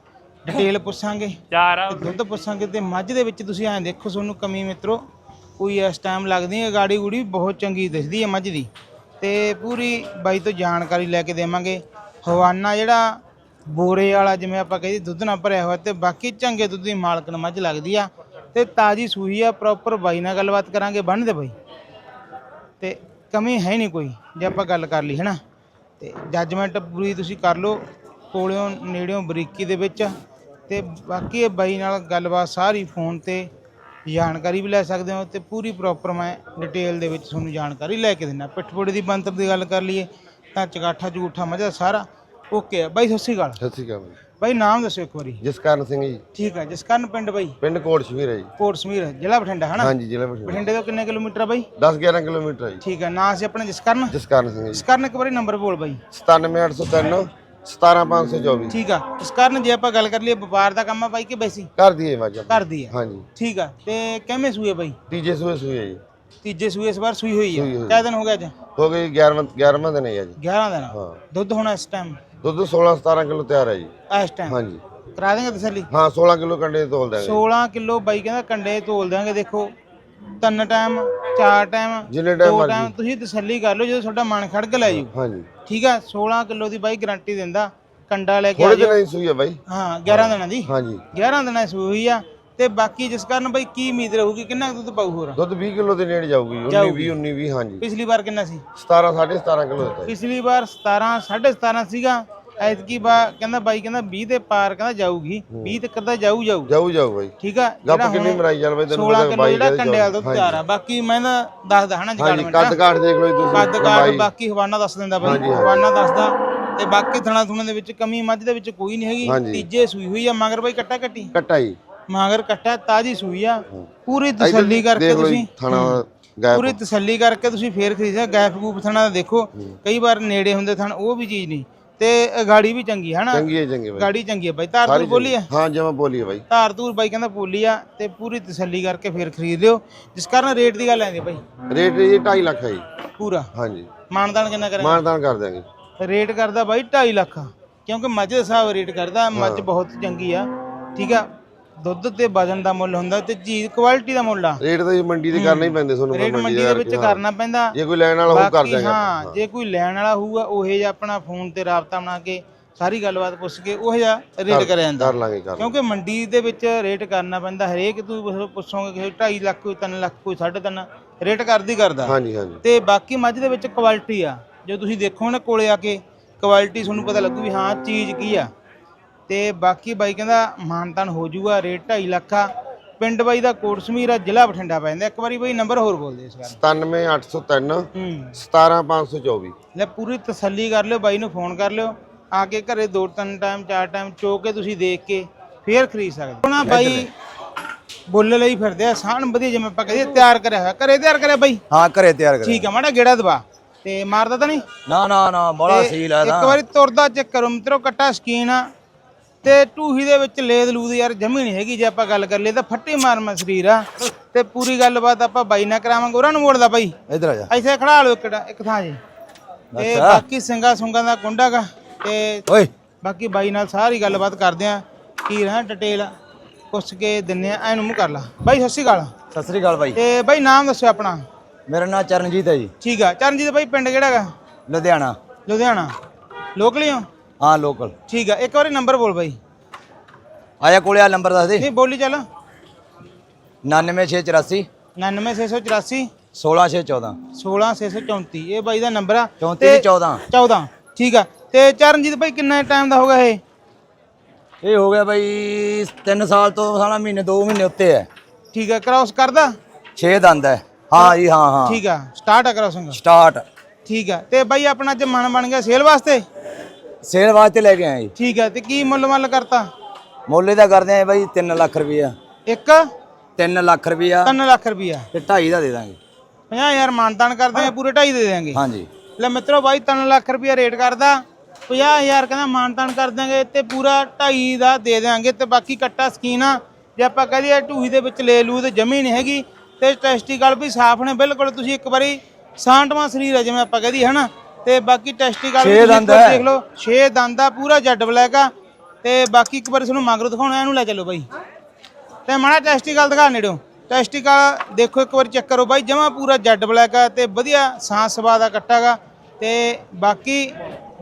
ਡਿਟੇਲ ਪੁੱਛਾਂਗੇ ਚਾਰ ਦੁੱਧ ਪੁੱਛਾਂਗੇ ਤੇ ਮੱਝ ਦੇ ਵਿੱਚ ਤੁਸੀਂ ਐਂ ਦੇਖੋ ਤੁਹਾਨੂੰ ਕਮੀ ਮਿੱਤਰੋ ਕੋਈ ਇਸ ਟਾਈਮ ਲੱਗਦੀ ਹੈ ਗਾੜੀ ਗੂੜੀ ਬਹੁਤ ਚੰਗੀ ਦਿਸਦੀ ਹੈ ਮੱਝ ਦੀ। ਤੇ ਪੂਰੀ ਬਾਈ ਤੋਂ ਜਾਣਕਾਰੀ ਲੈ ਕੇ ਦੇਵਾਂਗੇ। ਹਵਾਨਾ ਜਿਹੜਾ ਬੋਰੇ ਵਾਲਾ ਜਿਵੇਂ ਆਪਾਂ ਕਹੀਏ ਦੁੱਧ ਨਾਲ ਭਰਿਆ ਹੋਇਆ ਤੇ ਬਾਕੀ ਚੰਗੇ ਦੁੱਧ ਦੀ ਮਾਲਕਣ ਮੱਝ ਲੱਗਦੀ ਆ ਤੇ ਤਾਜੀ ਸੂਈ ਆ ਪ੍ਰੋਪਰ ਬਾਈ ਨਾਲ ਗੱਲਬਾਤ ਕਰਾਂਗੇ ਬੰਨਦੇ ਬਾਈ। ਤੇ ਕਮੀ ਹੈ ਨਹੀਂ ਕੋਈ, ਜੇ ਆਪਾਂ ਗੱਲ ਕਰ ਲਈ, ਹੈਨਾ? ਤੇ ਜੱਜਮੈਂਟ ਪੂਰੀ ਤੁਸੀਂ ਕਰ ਲਓ, ਕੋਲਿਓਂ ਨੇੜਿਓਂ ਬਰੀਕੀ ਦੇ ਵਿੱਚ। ਤੇ ਬਾਕੀ ਇਹ ਬਾਈ ਨਾਲ ਗੱਲਬਾਤ ਸਾਰੀ ਫੋਨ ਤੇ ਜਾਣਕਾਰੀ ਵੀ ਲੈ ਸਕਦੇ ਹੋ ਤੇ ਪੂਰੀ ਪ੍ਰੋਪਰ ਮੈਂ ਡਿਟੇਲ ਦੇ ਵਿੱਚ ਤੁਹਾਨੂੰ ਜਾਣਕਾਰੀ ਲੈ ਕੇ ਦਿੰਦਾ। ਪਿੱਠਪੋੜੇ ਦੀ ਬੰਤਰ ਦੀ ਗੱਲ ਕਰ ਲਈਏ, ਤਾਂ ਚਗਾਠਾ ਚੂਠਾ ਮਜ਼ਾ ਸਾਰਾ ਓਕੇ ਆ ਬਾਈ ਸਤਿ ਸ਼੍ਰੀ ਅਕਾਲ। ਸਤਿ ਸ਼੍ਰੀ ਅਕਾਲ ਜੀ ਬਾਈ ਨਾਮ ਦੱਸੋ ਇੱਕ ਵਾਰੀ। ਜਸਕਰਨ ਸਿੰਘ ਜੀ। ਠੀਕ ਆ ਜਸਕਰਨ ਪਿੰਡ ਬਾਈ। ਪਿੰਡ ਕੋਟ ਸ਼ਮੀਰ ਹੈ ਜੀ। ਕੋਟ ਸਮੀਰ ਜ਼ਿਲ੍ਹਾ ਬਠਿੰਡਾ ਹਨਾ? ਹਾਂਜੀ ਜ਼ਿਲ੍ਹਾ ਬਠਿੰਡਾ। ਬਠਿੰਡੇ ਤੋਂ ਕਿੰਨੇ ਕਿਲੋਮੀਟਰ ਆ ਬਾਈ? 10 11 ਕਿਲੋਮੀਟਰ ਹੈ ਜੀ। ਠੀਕ ਆ ਨਾਂ ਸੀ ਆਪਣਾ ਜਸਕਰਨ? ਜਸਕਰਨ ਸਿੰਘ ਜੀ। ਜਸਕਰਨ ਇੱਕ ਵਾਰੀ ਨੰਬਰ ਬੋਲ ਬਾਈ। 97803 17524 ਠੀਕ ਆ ਜਸਕਰਨ ਜੇ ਆਪਾਂ ਗੱਲ ਕਰ ਲਈਏ ਵਪਾਰ ਦਾ ਕੰਮ ਆ ਬਾਈ ਕਿ ਵੈਸੀ ਕਰ ਦਈਏ ਮਾਜਾ ਕਰਦੀ ਆ ਹਾਂਜੀ। ਠੀਕ ਆ ਤੇ ਕਿਵੇਂ ਸੂਏ ਬਾਈ? ਤੀਜੇ ਸੂਏ ਸੂਏ ਜੀ। ਤੀਜੇ ਸੂਏ ਇਸ ਵਾਰ ਸੂਈ ਹੋਈ ਆ। ਸੂਈ ਹੋਈ। ਕਿਆ ਦਿਨ ਹੋ ਗਿਆ ਅੱਜ? ਹੋ ਗਈ 11 11ਵਾਂ ਦਿਨ ਹੈ ਜੀ 11 ਦਿਨ ਹਾਂ। ਦੁੱਧ ਹੁਣ ਇਸ ਟਾਈਮ ਦੁੱਧ 16 17 ਕਿਲੋ ਤਿਆਰ ਹੈ ਜੀ। ਇਸ ਟਾਈਮ ਹਾਂਜੀ। ਕਰਾ ਦੇਂਗੇ ਤਸੱਲੀ? ਹਾਂ 16 ਕਿਲੋ ਕੰਡੇ ਤੋਲ ਦਾਂਗੇ 16 ਕਿਲੋ ਬਾਈ ਕਹਿੰਦਾ ਕੰਡੇ ਤੋਲ ਦਿਆਂਗੇ ਦੇਖੋ। ਤਿੰਨ ਟਾਈਮ ਚਾਰ ਟਾਈਮ ਜਿੰਨੇ ਟਾਈਮ ਦੋ ਮਰਜ਼ੀ। ਟਾਈਮ ਤੁਸੀਂ ਤਸੱਲੀ ਕਰ ਲਓ ਜਦੋਂ ਤੁਹਾਡਾ ਮਨ ਖੜਕ ਲੈ ਜੂ। ਹਾਂਜੀ। ਠੀਕ ਆ 16 ਕਿਲੋ ਦੀ ਬਾਈ ਗਾਰੰਟੀ ਦਿੰਦਾ। ਕੰਡਾ ਲੈ ਕੇ ਆ ਥੋੜੇ ਜਾਓ। ਦਿਨਾਂ ਦੀ ਸੂਈ ਹੈ ਬਾਈ। ਹਾਂ 11 ਦਿਨਾਂ ਦੀ। ਹਾਂਜੀ। 11 ਦਿਨਾਂ ਦੀ ਸੂਈ ਆ। ਤੇ ਬਾਕੀ ਜਿਸ ਕਾਰਨ ਬਾਈ ਕੀ ਉਮੀਦ ਰਹੂਗੀ ਕਿੰਨਾ ਕੁ ਦੁੱਧ ਪਾਊ ਹੋਰ? ਦੁੱਧ 20 ਕਿਲੋ ਦੇ ਨੇੜੇ ਜਾਊਗੀ 19 ਜਾਊਗੀ। 20 19 20 ਹਾਂਜੀ। ਪਿਛਲੀ ਵਾਰ ਕਿੰਨਾ ਸੀ? 17 17.5 ਕਿਲੋ ਦਿੱਤਾ ਜੀ। ਪਿਛਲੀ ਵਾਰ 17 17.5 ਸੀਗਾ। ਐਤਕੀ ਬਾ ਕਹਿੰਦਾ ਬਾਈ ਕਹਿੰਦਾ 20 ਦੇ ਪਾਰ ਕਹਿੰਦਾ ਜਾਊਗੀ। 20 ਤੱਕ ਤਾਂ ਜਾਊ ਜਾਊ। ਜਾਊ ਜਾਊ ਬਾਈ। ਠੀਕ ਆ? ਗੱਪ ਕਿੰਨੀ ਮਰਾਈ ਚੱਲ ਬਾਈ ਤੈਨੂੰ 16 ਪਤਾ ਕਿਲੋ ਬਾਈ ਜਿਹੜਾ ਦੇ ਕੰਡਿਆਲ ਦੁੱਧ ਤਿਆਰ ਆ। ਬਾਕੀ ਮੈਂ ਤਾਂ ਦੱਸਦਾ ਹਨਾ ਹਾਂਜੀ ਕੱਦ ਕਾਠ ਦੇਖ ਲਓ ਜੀ ਤੁਸੀਂ ਕੱਦ ਕਾਠ ਬਾਕੀ ਹਵਾਨਾ ਦੱਸ ਦਿੰਦਾ ਬਾਈ। ਹਵਾਨਾ ਦੱਸਦਾ। ਤੇ ਬਾਕੀ ਥਣਾ ਥੁਣਾ ਦੇ ਵਿੱਚ ਕਮੀ ਮੱਝ ਦੇ ਵਿੱਚ ਕੋਈ ਨਹੀਂ ਹੈਗੀ। ਹਾਂਜੀ। ਤੀਜੇ ਸੂਈ ਹੋਈ ਆ ਮਗਰ ਬਾਈ ਕੱਟਾ ਕੱਟੀ ਕੱਟਾ ਜੀ। ਮਗਰ ਕੱਟਾ ਤਾਜੀ ਸੂਈ ਆ। ਪੂਰੀ ਤਸੱਲੀ ਕਰਕੇ ਤੁਸੀਂ ਥਾਣਾ ਗਾਇਬ ਪੂਰੀ ਤਸੱਲੀ ਕਰਕੇ ਤੁਸੀਂ ਫੇਰ ਖਰੀਦਿਆ। ਗੈਪ ਗੂਪ ਥਣਾ ਦਾ ਦੇਖੋ ਕਈ ਵਾਰ ਨੇੜੇ ਹੁੰਦੇ ਥਣ ਉਹ ਵੀ ਚੀਜ਼ ਨਹੀਂ। ਤੇ ਗਾੜੀ ਵੀ ਚੰਗੀ ਹੈ ਨਾ ਚੰਗੀ ਹੈ ਚੰਗੀ ਬਾਈ। ਗਾੜੀ ਚੰਗੀ ਹੈ ਬਾਈ। ਧਾਰ ਤੂਰ ਬੋਲੀ ਆ? ਹਾਂ ਜਮਾ ਬੋਲੀ ਹੈ ਬਾਈ। ਧਾਰ ਤੂਰ ਬਾਈ ਕਹਿੰਦਾ ਬੋਲੀ ਆ ਤੇ ਪੂਰੀ ਤਸੱਲੀ ਕਰਕੇ ਫੇਰ ਖਰੀਦ ਲਿਓ। ਜਿਸ ਕਾਰਨ ਰੇਟ ਦੀ ਗੱਲ ਆਂਦੀ ਬਾਈ। ਰੇਟ ਜੀ 2.5 ਲੱਖ ਹੈ ਜੀ। ਪੂਰਾ? ਹਾਂਜੀ। ਮਾਨਦਾਨ ਕਿੰਨਾ ਕਰਾਂ ਮਾਨਦਾਨ ਕਰ ਦਿਆਂਗੇ। ਰੇਟ ਕਰਦਾ ਬਾਈ 2.5 ਲੱਖ। ਕਿਉਂਕਿ ਮੱਝ ਦੇ ਹਿਸਾਬ ਰੇਟ ਕਰਦਾ ਮੱਝ ਬਹੁਤ ਚੰਗੀ ਆ। ਠੀਕ ਆ? ਦੁੱਧ ਤੇ ਵਜਨ ਦਾ ਮੁੱਲ ਹੁੰਦਾ ਤੇ ਚੀਜ਼ ਕੁਆਲਿਟੀ ਦਾ ਮੁੱਲ ਆ। ਰੇਟ ਤਾਂ ਜੀ ਮੰਡੀ ਦੇ ਕਰਨਾ ਹੀ ਪੈਂਦੇ ਤੁਹਾਨੂੰ ਰੇਟ ਮੰਡੀ ਦੇ ਵਿੱਚ ਕਰਨਾ ਪੈਂਦਾ। ਜੇ ਕੋਈ ਲੈਣ ਵਾਲਾ ਉਹ ਕਰ ਦਿਆਂਗੇ। ਹਾਂ ਜੇ ਕੋਈ ਲੈਣ ਵਾਲਾ ਹੋਊਗਾ ਉਹੇ ਜਿਹਾ ਆਪਣਾ ਫੋਨ ਤੇ ਰਾਬਤਾ ਬਣਾ ਕੇ ਸਾਰੀ ਗੱਲਬਾਤ ਪੁੱਛ ਕੇ ਉਹ ਜਿਹਾ ਰੇਟ ਕਰਿਆ ਜਾਂਦਾ। ਕਰ ਲਾਂਗੇ ਕਰ ਕਿਉਂਕਿ ਮੰਡੀ ਦੇ ਵਿੱਚ ਰੇਟ ਕਰਨਾ ਪੈਂਦਾ ਹਰੇਕ ਤੂੰ ਪੁੱਛ- ਪੁੱਛੋਗੇ ਕਿ 2.5 ਲੱਖ ਕੋਈ 3 ਲੱਖ ਕੋਈ 3.5 ਰੇਟ ਕਰਦੀ ਕਰਦਾ। ਹਾਂਜੀ ਹਾਂਜੀ। ਤੇ ਬਾਕੀ ਮੱਝ ਦੇ ਵਿੱਚ ਕੁਆਲਿਟੀ ਆ। ਜੇ ਤੁਸੀਂ ਦੇਖੋ ਨਾ ਕੋਲੇ ਆ ਕੇ ਕੁਆਲਿਟੀ ਤੁਹਾਨੂੰ ਪਤਾ ਲੱਗੂ ਵੀ ਹਾਂ ਚੀਜ਼ ਕੀ ਆ। ਤੇ ਬਾਕੀ ਬਾਈ ਕਹਿੰਦਾ ਮਾਨਤਾਨ ਹੋ ਜਾਊਗਾ ਰੇਟ 2.5 ਲੱਖ ਆ। ਪਿੰਡ ਬਾਈ ਦਾ ਕੋਟ ਸਮੀਰ ਆ ਜ਼ਿਲ੍ਹਾ ਬਠਿੰਡਾ ਪੈ ਜਾਂਦਾ। ਇੱਕ ਵਾਰੀ ਬਾਈ ਨੰਬਰ ਹੋਰ ਬੋਲ ਦੇ ਇਸ ਵਾਰ। 97803 ਹੂੰ। 17524 ਲੈ ਪੂਰੀ ਤਸੱਲੀ ਕਰ ਲਿਓ ਬਾਈ ਨੂੰ ਫੋਨ ਕਰ ਲਿਓ। ਆ ਕੇ ਘਰੇ ਦੋ ਤਿੰਨ ਟਾਈਮ ਚਾਰ ਟਾਈਮ ਚੋ ਕੇ ਤੁਸੀਂ ਦੇਖ ਕੇ ਫੇਰ ਖਰੀਦ ਸਕਦੇ ਹੋ। ਨਾ ਬਾਈ ਬੁੱਲ ਲਈ ਫਿਰਦੇ ਆ ਸਾਨ ਵਧੀਆ ਜਿਵੇਂ ਆਪਾਂ ਕਹਦੇ ਤਿਆਰ ਕਰਿਆ ਹੋਇਆ। ਘਰੇ ਤਿਆਰ ਕਰਿਆ ਬਾਈ? ਹਾਂ ਘਰੇ ਤਿਆਰ ਕਰ ਠੀਕ ਆ ਮਾੜਾ ਗੇੜਾ ਦਬਾ। ਤੇ ਮਾਰਦਾ ਤਾਂ ਨਹੀਂ? ਨਾ ਨਾ ਨਾ ਬੜਾ ਸੀਲ ਹੈ ਇੱਕ ਵਾਰੀ ਤੁਰਦਾ ਚੈੱਕ ਕਰੋ ਮਿੱਤਰੋ ਕੱਟਾ ਸਕੀਨ ਆ। ਤੇ ਟੂਹੀ ਦੇ ਵਿੱਚ ਲੇਦ ਲੂਦ ਯਾਰ ਜਮੀ ਨਹੀਂ ਹੈਗੀ ਜੇ ਆਪਾਂ ਗੱਲ ਕਰ ਲਈਏ ਤਾਂ ਫੱਟੀ ਮਾਰਮਾ ਸਰੀਰ ਆ। ਤੇ ਪੂਰੀ ਗੱਲਬਾਤ ਆਪਾਂ ਬਾਈ ਨਾਲ ਕਰਾਵਾਂਗੇ ਉਹਨਾਂ ਨੂੰ ਮੋੜਦਾ ਬਾਈ। ਇਧਰ ਆ ਜਾ। ਇੱਥੇ ਖੜਾ ਲਓ ਇੱਕ ਇੱਕ ਥਾਂ ਜੀ। ਤੇ ਬਾਕੀ ਸਿੰਘਾ ਸੁੰਗਾ ਦਾ ਕੁੰਡਾ ਗਾ। ਤੇ ਓਏ। ਬਾਕੀ ਬਾਈ ਨਾਲ ਸਾਰੀ ਗੱਲਬਾਤ ਕਰਦੇ ਆ। ਕੀ ਰਹਿ ਡਿਟੇਲ ਪੁੱਛ ਕੇ ਦਿੰਨੇ ਆ ਐਨੂੰ ਮੂੰਹ ਕਰ ਲਾ। ਬਾਈ ਸਤਿ ਸ਼੍ਰੀ ਅਕਾਲ। ਸਤਿ ਸ੍ਰੀ ਅਕਾਲ ਬਾਈ। ਤੇ ਬਾਈ ਨਾਮ ਦੱਸਿਓ ਆਪਣਾ। ਮੇਰਾ ਨਾਮ ਚਰਨਜੀਤ ਹੈ ਜੀ। ਠੀਕ ਆ। ਚਰਨਜੀਤ ਬਾਈ ਪਿੰਡ ਕਿਹੜਾ ਗਾ? ਲੁਧਿਆਣਾ। ਲੁਧਿਆਣਾ। ਲੋਕਲੀ ਹੋ? ਹਾਂ ਲੋਕਲ ਠੀਕ ਆ ਇੱਕ ਵਾਰੀ ਨੰਬਰ ਬੋਲ ਬਾਈ। ਆਇਆ ਕੋਲੇ ਆ ਨੰਬਰ ਦੱਸ ਦੇ। ਨਹੀਂ ਬੋਲੀ ਚੱਲ। 99684 99684 16614 16634 ਇਹ ਬਾਈ ਦਾ ਨੰਬਰ ਆ। 34 ਤੇ 14 14 ਠੀਕ ਆ। ਤੇ ਚਰਨਜੀਤ ਬਾਈ ਕਿੰਨਾ ਟਾਈਮ ਦਾ ਹੋਗਾ ਇਹ? ਇਹ ਹੋ ਗਿਆ ਬਾਈ 3 ਸਾਲ ਤੋਂ ਸਾਲਾ ਮਹੀਨੇ 2 ਮਹੀਨੇ ਉੱਤੇ ਹੈ। ਠੀਕ ਆ ਕ੍ਰਾਸ ਕਰਦਾ? 6 ਦੰਦ ਹੈ। ਹਾਂ ਜੀ ਹਾਂ ਹਾਂ। ਠੀਕ ਆ ਸਟਾਰਟ ਆ ਕ੍ਰਾਸਿੰਗ ਸਟਾਰਟ ਠੀਕ ਆ ਤੇ ਬਾਈ ਆਪਣਾ ਅੱਜ ਮਨ ਬਣ ਗਿਆ ਸੇਲ ਵਾਸਤੇ? ਸੇਲ ਵਾਸਤੇ ਲੈ ਕੇ ਆਏ ਜੀ। ਠੀਕ ਆ ਤੇ ਕੀ ਮੁੱਲ ਮੱਲ ਕਰਤਾ? ਮੁੱਲ ਇਹਦਾ ਕਰਦੇ ਆ ਬਾਈ 3 ਲੱਖ ਰੁਪਈਆ। ਇੱਕ? 3 ਲੱਖ ਰੁਪਈਆ। 3 ਲੱਖ ਰੁਪਈਆ। ਤੇ 2.5 ਦਾ ਦੇ ਦਾਂਗੇ। 50000 ਮਾਨਤਾਨ ਕਰਦੇ ਆ ਪੂਰੇ 2.5 ਦੇ ਦੇਾਂਗੇ ਹਾਂਜੀ। ਲੈ ਮਿੱਤਰੋ ਬਾਈ 3 ਲੱਖ ਰੁਪਇਆ ਰੇਟ ਕਰਦਾ। 50000 ਕਹਿੰਦਾ ਮਾਨਤਾਨ ਕਰ ਦਾਂਗੇ ਤੇ ਪੂਰਾ 2.5 ਦਾ ਦੇ ਦਿਆਂਗੇ ਤੇ ਬਾਕੀ ਕੱਟਾ ਸਕੀਨ ਆ। ਜੇ ਆਪਾਂ ਕਹਦੇ ਢੂਹੀ ਦੇ ਵਿੱਚ ਲੈ ਲੂ ਤੇ ਜਮੀ ਨਹੀਂ ਹੈਗੀ। ਤੇ ਟੈਸਟੀਕਲ ਵੀ ਸਾਫ਼ ਨੇ ਬਿਲਕੁਲ ਤੁਸੀਂ ਇੱਕ ਵਾਰੀ ਸਾਂਟਵਾਂ ਸਰੀਰ ਆ ਜਿਵੇਂ ਆਪਾਂ ਕਹਦੀ ਹਨਾ? ਤੇ ਬਾਕੀ ਟੈਸਟੀਕਲ ਵੀ ਛੇ ਦੰਦ ਹੈ। ਦੇਖ ਲਓ 6 ਦੰਦ ਆ ਪੂਰਾ ਜੈਡ ਬਲੈਕ ਆ। ਤੇ ਬਾਕੀ ਇੱਕ ਵਾਰੀ ਤੁਹਾਨੂੰ ਮਗਰੋਂ ਦਿਖਾਉਣਾ ਇਹਨੂੰ ਲੈ ਚੱਲੋ ਬਾਈ। ਤੇ ਮਾੜਾ ਟੈਸਟੀਕਲ ਦਿਖਾ ਨੇੜੋ ਟੈਸਟੀਕਲ ਦੇਖੋ ਇੱਕ ਵਾਰੀ ਚੈੱਕ ਕਰੋ ਬਾਈ ਜਮਾ ਪੂਰਾ ਜੈਡ ਬਲੈਕ ਆ ਤੇ ਵਧੀਆ ਸਾਂਸ ਸਵਾ ਦਾ ਕੱਟਾਗਾ ਤੇ ਬਾਕੀ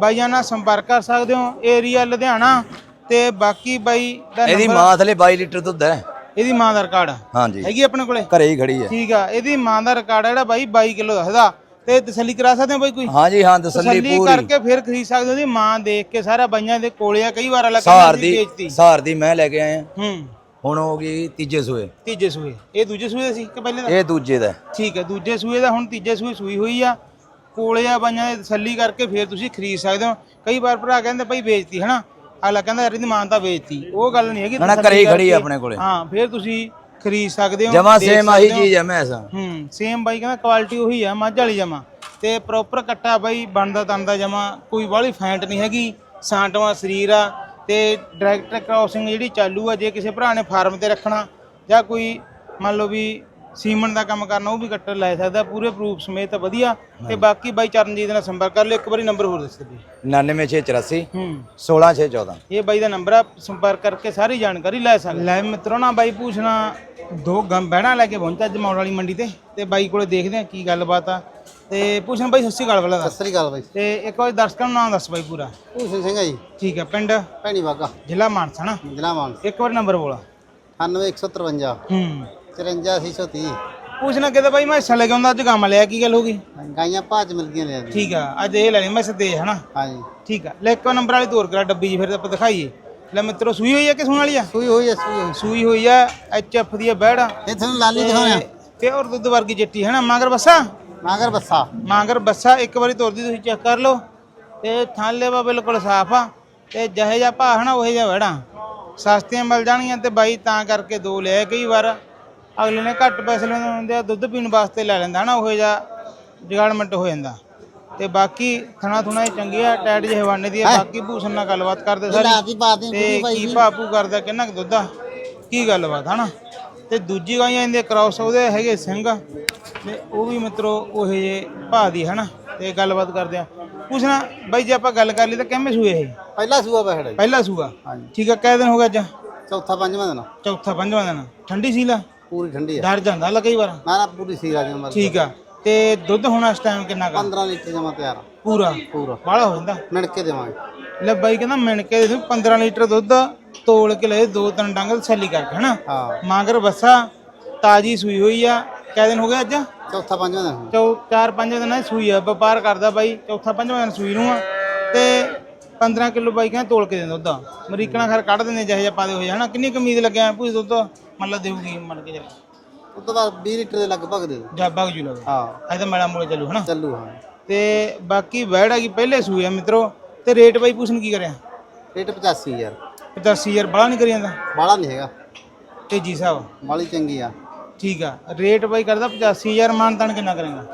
ਬਾਈਆਂ ਨਾਲ ਸੰਪਰਕ ਕਰ ਸਕਦੇ ਹੋ ਏਰੀਆ ਲੁਧਿਆਣਾ। ਤੇ ਬਾਕੀ ਬਾਈ ਦਾ ਇਹਦੀ ਨੰਬਰ ਮਾਂ ਥਲੇ 22 ਲੀਟਰ ਦੁੱਧ ਹੈ। ਇਹਦੀ ਮਾਂ ਦਾ ਰਿਕਾਰਡ ਆ। ਹਾਂਜੀ। ਹੈਗੀ ਆਪਣੇ ਕੋਲੇ? ਘਰੇ ਹੀ ਖੜੀ ਹੈ। ਠੀਕ ਆ ਇਹਦੀ ਮਾਂ ਦਾ ਰਿਕਾਰਡ ਆ ਜਿਹੜਾ ਬਾਈ 22 ਕਿਲੋ ਦੱਸਦਾ। ਤੇ ਤਸੱਲੀ ਕਰਾ ਸਕਦੇ ਹੋ ਬਾਈ ਕੋਈ? ਹਾਂਜੀ ਹਾਂ ਤਸੱਲੀ ਪੂਰੀ। ਕਰਕੇ ਫਿਰ ਖਰੀਦ ਸਕਦੇ ਹੋ ਉਹਦੀ ਮਾਂ ਦੇਖ ਕੇ ਸਾਰਾ ਬਾਈਆਂ ਦੇ ਕੋਲੇ ਆ ਕਈ ਵਾਰ ਅਲੱਗ ਸਹਾਰ ਦੀ ਦੀ ਵੇਚਤੀ। ਸਹਾਰ ਦੀ ਮੈਂ ਲੈ ਕੇ ਆਇਆ। ਹੂੰ। ਹੁਣ ਹੋ ਗਈ ਤੀਜੇ ਸੂਏ। ਤੀਜੇ ਸੂਏ। ਇਹ ਦੂਜੇ ਸੂਏ ਦਾ ਸੀ ਕਿ ਪਹਿਲੇ ਦਾ? ਇਹ ਦੂਜੇ ਦਾ। ਠੀਕ ਹੈ ਦੂਜੇ ਸੂਏ ਦਾ ਹੁਣ ਤੀਜੇ ਸੂਏ ਸੂਈ ਹੋਈ ਆ। ਕੋਲੇ ਆ ਬਾਈਆਂ ਦੀ ਤਸੱਲੀ ਕਰਕੇ ਫਿਰ ਤੁਸੀਂ ਖਰੀਦ ਸਕਦੇ ਹੋ। ਕਈ ਵਾਰ ਭਰਾ ਕਹਿੰਦੇ ਭਾਈ ਵੇਚਤੀ ਹਨਾ? ਅਗਲਾ ਕਹਿੰਦਾ ਯਾਰ ਇਹਦੀ ਮਾਂ ਤਾਂ ਵੇਚਤੀ। ਉਹ ਗੱਲ ਨਹੀਂ ਹੈਗੀ ਨਾ, ਘਰੇ ਹੀ ਖੜੀ ਆ ਆਪਣੇ ਕੋਲੇ। ਹਾਂ ਫਿਰ ਤੁਸੀਂ ਖਰੀਦ ਸਕਦੇ ਹੋ ਜਮਾ ਦੇਖ ਸੇਮ ਆਹੀ ਸਕਦੇ ਹੋ। ਚੀਜ਼ ਹੈ ਮੈਸਾਂ ਹੂੰ ਸੇਮ ਬਾਈ ਕਹਿੰਦਾ ਕੁਆਲਿਟੀ ਉਹੀ ਆ ਮੱਝ ਵਾਲੀ ਜਮਾ ਤੇ ਪ੍ਰੋਪਰ ਕੱਟਾ ਬਾਈ ਬਣਦਾ ਤੰਦਾ ਜਮਾ ਕੋਈ ਵਾਲੀ ਫੈਂਟ ਨਹੀਂ ਹੈਗੀ ਸਾਂਟਵਾ ਸਰੀਰ ਆ ਤੇ ਡਾਇਰੈਕਟ ਕ੍ਰਾਸਿੰਗ ਜਿਹੜੀ ਚਾਲੂ ਆ ਜੇ ਕਿਸੇ ਭਰਾ ਨੇ ਫਾਰਮ ਤੇ ਰੱਖਣਾ ਜਾਂ ਕੋਈ ਮੰਨ ਲਓ ਵੀ ਸੀਮਨ ਦਾ ਕੰਮ ਕਰਨਾ ਉਹ ਵੀ ਕੱਟਰ ਲੈ ਸਕਦਾ ਪੂਰੇ ਪ੍ਰੂਫ ਸਮੇਤ ਵਧੀਆ। ਤੇ ਬਾਕੀ ਬਾਈ ਚਰਨਜੀਤ ਨਾਲ ਸੰਪਰਕ ਕਰ ਲਿਓ ਇੱਕ ਵਾਰੀ ਨੰਬਰ ਹੋਰ ਦੱਸ ਦਿਓ। 99684 ਹੂੰ। 16614 ਇਹ ਬਾਈ ਦਾ ਨੰਬਰ ਆ ਸੰਪਰਕ ਕਰਕੇ ਸਾਰੀ ਜਾਣਕਾਰੀ ਲੈ ਸਕਦੇ ਲੈ ਮਿੱਤਰੋ ਨਾ ਬਾਈ ਪੁੱਛਣਾ ਦੋ ਗੰ ਬਹਿਣਾ ਲੈ ਕੇ ਪਹੁੰਚਾ ਅੱਜ ਮੌੜ ਵਾਲੀ ਮੰਡੀ ਤੇ ਤੇ ਬਾਈ ਕੋਲੇ ਦੇਖਦੇ ਆ ਕੀ ਗੱਲਬਾਤ ਆ। ਤੇ ਪੁੱਛਣ ਬਾਈ ਸਤਿ ਸ਼੍ਰੀ ਅਕਾਲ ਦਾ ਸਤਿ ਸ੍ਰੀ ਅਕਾਲ ਬਾਈ। ਤੇ ਇੱਕ ਵਾਰੀ ਦਰਸ਼ਕਾਂ ਨੂੰ ਨਾਮ ਦੱਸ ਬਾਈ ਪੂਰਾ। ਭੂਸ਼ਣ ਸਿੰਘ ਆ ਜੀ। ਠੀਕ ਹੈ ਪਿੰਡ? ਭੈਣੀ ਬਾਗਾ ਜ਼ਿਲ੍ਹਾ ਮਾਨਸਾ ਨਾ? ਜ਼ਿਲ੍ਹਾ ਮਾਨਸਾ। ਇੱਕ ਵਾਰੀ ਨੰਬਰ ਬੋਲਾ। 98153 ਹੂੰ। 54830 ਪੁੱਛਣਾ ਕਿਤੇ ਬਾਈ ਮੈਂ ਲੈ ਕੇ ਆਉਂਦਾ ਅੱਜ ਕੰਮ ਲਿਆ ਕੀ ਗੱਲ ਹੋ ਗਈ? ਗਾਈਆਂ ਭਾਜ ਮਿਲ ਗਈਆਂ ਨੇ ਠੀਕ ਆ ਅੱਜ ਇਹ ਲੈ ਲਈ ਮੈਂ ਸਦੇ ਹਨਾ? ਹਾਂਜੀ। ਠੀਕ ਆ ਲੈ ਇੱਕੋ ਨੰਬਰ ਵਾਲੀ ਤੋਰ ਕਰਾ ਡੱਬੀ ਜੀ ਫਿਰ ਆਪਾਂ ਦਿਖਾਈਏ। ਲੈ ਮਿੱਤਰੋ ਸੂਈ ਹੋਈ ਆ ਕਿ ਸੁਣ ਵਾਲੀ ਆ? ਸੂਈ ਹੋਈ ਐ ਸੂਈ ਹੋਈ। ਸੂਈ ਹੋਈ ਆ ਐਚ ਐਫ ਦੀ ਆ ਬੈੜ ਆ ਇਹ ਤੁਹਾਨੂੰ ਲਾਲੀ ਦਿਖਾਉਣਾ ਤੇ ਔਰ ਦੁੱਧ ਵਰਗੀ ਜੱਟੀ ਹੈ ਨਾ ਮਾਂਗਰ ਬੱਸਾ? ਮਾਗਰ ਬੱਸਾ। ਮਾਂਗਰ ਬੱਸਾ ਇੱਕ ਵਾਰੀ ਤੋਰਦੀ ਤੁਸੀਂ ਚੈੱਕ ਕਰ ਲਓ। ਤੇ ਥਾਲੇ ਵਾ ਬਿਲਕੁਲ ਸਾਫ਼ ਆ। ਤੇ ਜਿਹੇ ਜਿਹਾ ਭਾਅ ਹਨਾ ਉਹੇ ਜਿਹਾ ਵੜਾ ਸਸਤੀਆਂ ਮਿਲ ਜਾਣਗੀਆਂ ਤੇ ਬਾਈ ਤਾਂ ਕਰਕੇ ਦੋ ਲਿਆ ਕਈ ਵਾਰ। ਅਗਲੇ ਨੇ ਘੱਟ ਪੈਸੇ ਲੈਂਦੇ ਹੁੰਦੇ ਆ ਦੁੱਧ ਪੀਣ ਵਾਸਤੇ ਲੈ ਲੈਂਦਾ ਹਨਾ ਉਹੇ ਜਿਹਾ ਜਗਾੜਮੈਂਟ ਹੋ ਜਾਂਦਾ। ਤੇ ਬਾਕੀ ਥਣਾ ਥੁਣਾ ਹੀ ਚੰਗੀ ਆ ਟੈਟ ਜਿਹੇ ਹਵਾਨੇ ਦੀ ਆ ਬਾਕੀ ਭੂਸਣ ਨਾਲ ਗੱਲਬਾਤ ਕਰਦੇ ਸਾਰੀ। ਤੇ ਕੀ ਭਾਪੂ ਕਰਦਾ ਕਿੰਨਾ ਕੁ ਦੁੱਧ ਆ? ਕੀ ਗੱਲਬਾਤ ਹਨਾ? ਤੇ ਦੂਜੀ ਗਾਈਆਂ ਇਹਦੇ ਕ੍ਰਾਸ ਉਹਦੇ ਹੈਗੇ ਸਿੰਘ ਤੇ ਉਹ ਵੀ ਮਿੱਤਰੋ ਉਹੇ ਜੇ ਭਾਅ ਦੀ ਹਨਾ? ਤੇ ਗੱਲਬਾਤ ਕਰਦੇ ਆ। ਪੁੱਛਣਾ ਬਾਈ ਜੇ ਆਪਾਂ ਗੱਲ ਕਰ ਲਈ ਤਾਂ ਕਿੰਨੇ ਸੂਏ ਇਹ? ਪਹਿਲਾ ਸੂਆ ਬਹਿੜਾ ਪਹਿਲਾ ਸੂਆ। ਹਾਂਜੀ। ਠੀਕ ਆ ਕਿਹ ਦਿਨ ਹੋ ਗਿਆ ਅੱਜ? ਚੌਥਾ ਪੰਜਵਾਂ ਦਿਨ। ਚੌਥਾ ਪੰਜਵਾਂ ਦਿਨ। ਠੰਡੀ ਸੀਲਾ ਪੂਰੀ ਠੰਡੀ ਆ। ਡਰ ਜਾਂਦਾ ਲਾ ਕਈ ਵਾਰ? ਨਾ ਨਾ ਪੂਰੀ ਸੀ ਰਾਜਨ ਮਰ ਠੀਕ ਆ। ਤੇ ਦੁੱਧ ਹੁਣ ਇਸ ਟਾਈਮ ਕਿੰਨਾ ਕਾ 15 ਲੀਟਰ ਜਮਾ ਤਿਆਰ ਆ। ਪੂਰਾ? ਪੂਰਾ। ਬਾਹਲਾ ਹੋ ਜਾਂਦਾ? ਮਿਣ ਕੇ ਦੇਵਾਂਗੇ। ਲੈ ਬਾਈ ਕਹਿੰਦਾ ਮਿਣ ਕੇ ਦੇ ਦੂੰ 15 ਲੀਟਰ ਦੁੱਧ ਤੋਲ ਕੇ ਲੈ ਦੋ ਤਿੰਨ ਡੰਗ ਤਸੱਲੀ ਕਰਕੇ ਹਨਾ? ਹਾਂ। ਮਾਂਗਰ ਬੱਸਾ ਤਾਜੀ ਸੂਈ ਹੋਈ ਆ। ਕਿਹ ਦਿਨ ਹੋ ਗਿਆ ਅੱਜ? ਚੌਥਾ ਪੰਜਵਾਂ ਦਿਨ। ਚੌ ਚਾਰ ਪੰਜ ਦਿਨਾਂ ਸੂਈ ਆ। ਵਪਾਰ ਕਰਦਾ ਬਾਈ ਚੌਥਾ ਪੰਜਵਾਂ ਦਿਨ ਸੂਈ ਨੂੰ ਆ। 15 ਕਿਲੋ ਬਾਈ ਕਹਿੰਦਾ ਤੋਲ ਕੇ ਦਿੰਦਾ ਦੁੱਧ। ਅਮਰੀਕਣਾ ਖਰ ਕੱਢ ਦਿੰਦੇ ਜਿਹੇ ਜਿਹਾ ਪਾਦੇ ਹੋਏ। ਹਨਾ ਕਿੰਨੀ ਕੁ ਉਮੀਦ ਲੱਗਿਆ ਪੂਰੀ ਦੁੱਧ ਮੰਨ ਲਾ ਦੇਊਗੀ ਮੰਨ ਕੇ ਚੱਲ ਉਸ ਤੋਂ ਬਾਅਦ 20 ਲੀਟਰ ਦੇ ਲਗਭਗ ਦੇ ਦਿਓ। ਜਾਬਾ ਜੂ ਲਵੇ। ਹਾਂ। ਐ ਤਾਂ ਮੈਲਾ ਮੂਲੇ ਚੱਲੂ ਹਨਾ? ਚੱਲੂ ਹਾਂ। ਤੇ ਬਾਕੀ ਵੈੜ ਹੈਗੀ ਪਹਿਲੇ ਆ ਮਿੱਤਰੋ। ਤੇ ਰੇਟ ਬਾਈ ਪੁੱਛਣ ਕੀ ਕਰਿਆ? ਰੇਟ 85 ਯਾਰ 80000 ਬੜਾ ਨਹੀਂ ਕਰੀ ਜਾਂਦਾ ਬਾਲਾ ਨਹੀਂ ਹੈਗਾ। ਤੇਜੀ ਸਾਹਿਬ ਬਾਲੀ ਚੰਗੀ ਆ। ਠੀਕ ਆ। ਰੇਟ ਬਾਈ ਕਰਦਾ 85000 ਮਾਨਤਾਨ ਕਿੰਨਾ ਕਰੇਗਾ?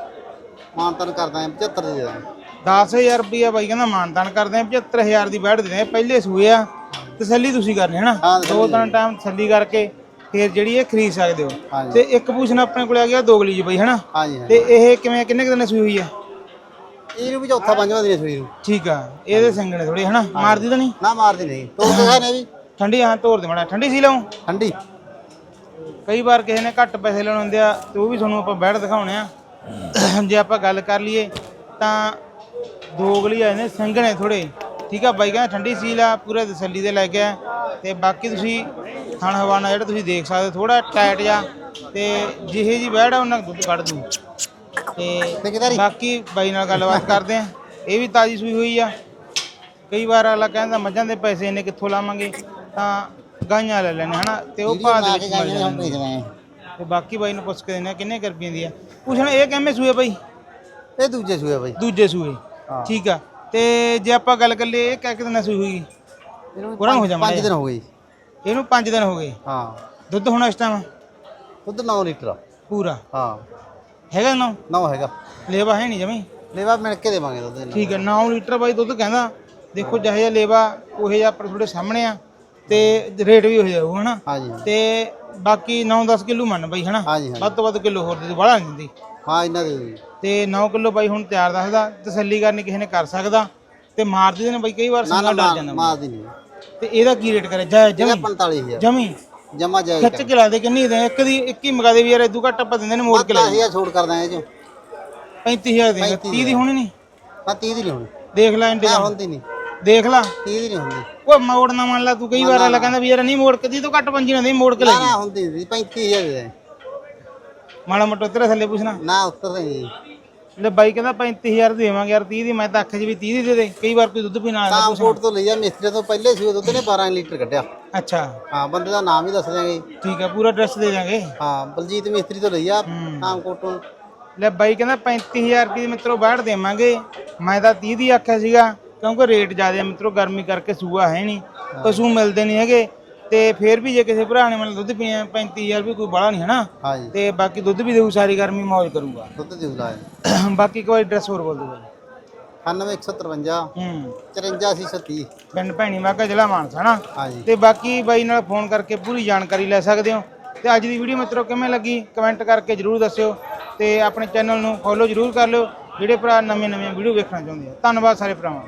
ਮਾਨਤਨ ਕਰਦਾ 75 ਦੇ ਦੇ 10000 ਰੁਪਇਆ ਬਾਈ ਕਹਿੰਦਾ ਮਾਨਤਾਨ ਕਰਦੇ ਆ 75000 ਦੀ ਬੈਠ ਦਿੰਦੇ ਆ ਪਹਿਲੇ ਸੂਏ ਆ ਤਸੱਲੀ ਤੁਸੀਂ ਕਰਨੀ ਹੈ ਨਾ? ਦੋ ਤਿੰਨ ਟਾਈਮ ਤਸੱਲੀ ਕਰਕੇ ਫਿਰ ਜਿਹੜੀ ਇਹ ਖਰੀਦ ਸਕਦੇ ਹੋ। ਤੇ ਇੱਕ ਪੂਛਣ ਆਪਣੇ ਕੋਲ ਆ ਗਿਆ ਦੋਗਲੀ ਜੀ ਬਾਈ ਹਨਾ? ਤੇ ਇਹ ਕਿਵੇਂ ਕਿੰਨੇ ਕੁ ਦਿਨ ਸੂਈ ਹੋਈ ਆ? ਇਹਨੂੰ ਵੀ ਚੌਥਾ ਪੰਜਵਾਂ ਦਿਨ ਸੂਈ ਨੂੰ ਠੀਕ ਆ ਇਹਦੇ ਸੰਗਣੇ ਥੋੜੇ ਹਨਾ? ਮਾਰਦੀ ਤਾਂ ਨਹੀਂ? ਨਾ ਮਾਰਦੀ ਨਹੀਂ। ਤੋ ਕਿਹਾ ਨੇ ਵੀ। ਠੰਡੀ ਹਾਂ ਤੋਰ ਦੇ ਮੜਾ ਠੰਡੀ ਸੀ ਲਾਉ? ਠੰਡੀ। ਕਈ ਵਾਰ ਕਿਸੇ ਨੇ ਘੱਟ ਪੈਸੇ ਲੈਣ ਹੁੰਦੇ ਆ ਤੇ ਉਹ ਵੀ ਤੁਹਾਨੂੰ ਆਪਾਂ ਬੈਠ ਦਿਖਾਉਣੇ ਆ। ਜੇ ਆਪਾਂ ਗੱਲ ਕਰ ਲਈਏ ਤਾਂ ਦੋਗਲੀ ਆਏ ਨੇ ਸੰਘਣੇ ਥੋੜੇ ਠੀਕ ਆ ਬਾਈ ਕਹਿੰਦਾ ਠੰਡੀ ਸੀਲ ਆ ਪੂਰੇ ਤਸੱਲੀ ਦੇ ਲੈ ਗਿਆ ਤੇ ਬਾਕੀ ਤੁਸੀਂ ਥਣ ਹਵਾਨਾ ਜਿਹੜਾ ਤੁਸੀਂ ਦੇਖ ਸਕਦੇ ਥੋੜਾ ਟਾਈਟ ਜਾ ਤੇ ਜਿਹੇ ਜੀ ਬੈੜ ਉਹਨਾਂ ਕੁ ਦੁੱਧ ਕੱਢ ਦੂ। ਤੇ ਬਾਕੀ ਬਾਈ ਨਾਲ ਗੱਲਬਾਤ ਕਰਦੇ ਆ। ਇਹ ਵੀ ਤਾਜੀ ਸੂਈ ਹੋਈ ਆ। ਕਈ ਵਾਰ ਅਗਲਾ ਕਹਿੰਦਾ ਮੱਝਾਂ ਦੇ ਪੈਸੇ ਇੰਨੇ ਕਿੱਥੋਂ ਲਾਵਾਂਗੇ? ਤਾਂ ਗਾਈਆਂ ਲੈ ਲੈਣੇ ਹਨਾ? ਤੇ ਉਹ ਭਾਅ ਦੇ ਵਿੱਚ ਜਾਂਦੇ ਤੇ ਬਾਕੀ ਬਾਈ ਨੂੰ ਪੁੱਛ ਕੇ ਆ ਕਿੰਨੇ ਕੁ ਰੁਪਈਆਂ ਦੀ ਆ? ਪੁੱਛਣ ਇਹ ਕਿੰਨੇ ਸੂਏ ਬਾਈ? ਇਹ ਦੂਜੇ ਸੂਏ ਬਾਈ। ਦੂਜੇ ਸੂਏ। ਹਾਂ। ਠੀਕ ਆ। ਤੇ ਜੇ ਆਪਾਂ ਗੱਲ ਕਰ ਲਈਏ ਇਹ ਕਿਹ ਕਿ ਦਿਨਾਂ ਸੂਈ ਹੋਈ? ਇਹਨੂੰ ਹੋ ਜਾ ਪੰਜ ਦਿਨ ਹੋ ਗਏ ਜੀ। ਇਹਨੂੰ 5 ਦਿਨ ਹੋ ਗਏ? ਹਾਂ। ਦੁੱਧ ਹੁਣ ਇਸ ਟਾਈਮ ਦੁੱਧ 9 ਲੀਟਰ ਆ। ਪੂਰਾ? ਹਾਂ। ਹੈਗਾ ਨਾ? 9 ਹੈਗਾ। ਲੇਵਾ ਹੈ ਨਹੀਂ ਜਮੀ? ਲੇਵਾ ਮਿਣ ਕੇ ਦੇਵਾਂਗੇ ਦੁੱਧ ਇਹਨਾਂ ਠੀਕ ਹੈ 9 ਲੀਟਰ ਬਾਈ ਦੁੱਧ ਕਹਿੰਦਾ। ਦੇਖੋ ਜਿਹੇ ਜਿਹਾ ਲੇਵਾ ਉਹੇ ਜਿਹਾ ਪਰ ਤੁਹਾਡੇ ਸਾਹਮਣੇ ਆ। ਤੇ ਰੇਟ ਵੀ ਹੋ ਜਾਊ ਹਨਾ? ਹਾਂਜੀ। ਤੇ ਬਾਕੀ 9-10 ਕਿਲੋ ਮੰਨ ਬਾਈ ਹਨਾ? ਹਾਂਜੀ ਵੱਧ ਤੋਂ ਵੱਧ ਕਿਲੋ ਹੋਰ ਦੇ ਦਿਓ, ਬਾਹਲਾ ਨਹੀਂ ਦਿੰਦੀ। ਹਾਂ ਇਹਨਾਂ ਦੇ ਦਿਓ। ਤੇ 9 ਕਿਲੋ ਬਾਈ ਹੁਣ ਤਿਆਰ ਦੱਸਦਾ ਤਸੱਲੀ ਕਰਨੀ ਕਿਸੇ ਨੇ ਕਰ ਸਕਦਾ ਤੇ ਮਾਰ ਦਿੰਦੇ ਨੇ ਬਾਈ ਕਈ ਵਾਰ ਨਾ ਨਾ ਡਰ ਮਾਰ- ਜਾਂਦਾ ਮਾਰਦੀ ਨਹੀਂ। ਤੇ ਇਹਦਾ ਕੀ ਰੇਟ ਕਰੇ? ਜੈ ਜਮੀ? 45000 ਜਮੀ? ਜਮਾ ਜਾਇਜ਼ ਖਿੱਚ ਕੇ ਲਾ ਦੇ ਕਿੰਨੀ ਦੇ? ਇੱਕ ਦੀ ਇੱਕ ਹੀ ਮਗਾ ਦੇ ਵੀ ਯਾਰ ਇਦੂ ਘੱਟ ਆਪਾਂ ਦਿੰਦੇ ਨੇ ਮੋੜ ਕੇ ਲੈ 10000 ਛੋੜ ਕਰ ਦਾਂਗੇ ਜੋ 35000 ਦੇ 30 ਦੀ ਹੋਣੀ ਨਹੀਂ? ਨਾ 30 ਦੀ ਨਹੀਂ ਹੋਣੀ ਦੇਖ ਲੈ ਇੰਤਜ਼ਾਮ ਹੁੰਦੀ ਨਹੀਂ। ਦੇਖ ਲੈ। 30 ਦੀ ਨਹੀਂ ਹੁੰਦੀ। ਉਹ ਮੋੜ ਨਾ ਮੰਨ ਲਾ ਤੂੰ ਕਈ ਵਾਰ ਅਗਲਾ ਕਹਿੰਦਾ ਵੀ ਯਾਰ ਨਹੀਂ ਮੋੜ ਕੇ ਦੀ ਤੋਂ ਘੱਟ ਪੰਜੀ ਨਾ ਦੇ ਮੋੜ ਕੇ ਲੈ ਨਾ ਜੀ। ਨਾ ਹੁੰਦੀ ਨਹੀਂ 35000 ਦੇ ਦੇ। ਮਾੜਾ ਮੋਟਾ ਤੇਰੇ ਥੱਲੇ ਪੁੱਛਣਾ? ਨਾ ਉੱਤਰ ਨਹੀਂ ਲੈ ਬਾਈ ਕਹਿੰਦਾ 35000 ਦੇਵਾਂਗੇ ਯਾਰ 30 ਦੀ ਮੈਂ ਤਾਂ ਅੱਖ 'ਚ ਵੀ 30 ਦੀ ਦੇ ਦੇ। ਕਈ ਵਾਰ ਕੋਈ ਦੁੱਧ ਪੀਣਾ ਆਉਂਦਾ ਤਾਂ ਪੁੱਛਣਾ। ਕੋਟ ਤੋਂ ਲਈਆ ਮਿਸਤਰੀ ਤੋਂ ਪਹਿਲੇ ਸੀ ਦੁੱਧ ਨੇ 12 ਲੀਟਰ ਕੱਢਿਆ। ਅੱਛਾ। ਹਾਂ ਬੰਦੇ ਦਾ ਨਾਮ ਹੀ ਦੱਸ ਦਿਆਂਗੇ। ਠੀਕ ਹੈ ਪੂਰਾ ਐਡਰੈਸ ਦੇ ਦਾਂਗੇ ਹਾਂ ਬਲਜੀਤ ਮਿਸਤਰੀ ਤੋਂ ਲਈਆ ਹੂੰ। ਤਾਂ ਕੋਟੋਂ। ਲੈ ਬਾਈ ਕਹਿੰਦਾ 35000 ਰੁਪਏ ਦੀ ਮਿੱਤਰੋ ਬਾਹਰ ਦੇਵਾਂਗੇ। ਮੈਂ ਤਾਂ 30 ਦੀ ਆਖਿਆ ਸੀਗਾ ਕਿਉਂਕਿ ਰੇਟ ਜ਼ਿਆਦਾ ਮਿੱਤਰੋ ਗਰਮੀ ਕਰਕੇ ਸੂਆ ਹੈ ਨਹੀਂ। ਪਸ਼ੂ ਮਿਲਦੇ ਨਹੀਂ ਹੈਗੇ। ਤੇ ਫੇਰ ਵੀ ਜੇ ਕਿਸੇ ਭਰਾ ਨੇ ਮਤਲਬ ਦੁੱਧ ਪੀਣਾ 35000 ਵੀ ਕੋਈ ਬੜਾ ਨਹੀਂ ਹਨਾ ਹਾਂ ਜੀ ਤੇ ਬਾਕੀ ਦੁੱਧ ਵੀ ਦੇਊ ਸਾਰੀ ਗਰਮੀ ਮौज ਕਰੂਗਾ। ਦੁੱਧ ਦੀ ਲਾਇਆ [COUGHS] ਬਾਕੀ ਕੋਈ ਐਡਰੈਸ ਹੋਰ ਬੋਲ ਦਿਓ 9153 ਹੂੰ। 54830 ਪਿੰਡ ਭੈਣੀ ਮਾਗਾ ਜ਼ਿਲ੍ਹਾ ਮਾਨਸਾ ਨਾ ਹਾਂ ਜੀ ਤੇ ਬਾਕੀ ਬਾਈ ਨਾਲ ਫੋਨ ਕਰਕੇ ਪੂਰੀ ਜਾਣਕਾਰੀ ਲੈ ਸਕਦੇ ਹੋ। ਤੇ ਅੱਜ ਦੀ ਵੀਡੀਓ ਮਿੱਤਰੋ ਕਿਵੇਂ ਲੱਗੀ? ਕਮੈਂਟ ਕਰਕੇ ਜਰੂਰ ਦੱਸਿਓ। ਤੇ ਆਪਣੇ ਚੈਨਲ ਨੂੰ ਫੋਲੋ ਜਰੂਰ ਕਰ ਲਿਓ। ਜਿਹੜੇ ਭਰਾ ਨਵੀਆਂ ਨਵੀਆਂ ਵੀਡੀਓ ਵੇਖਣਾ ਚਾਹੁੰਦੇ ਆ। ਧੰਨਵਾਦ ਸਾਰੇ ਭਰਾਵਾਂ।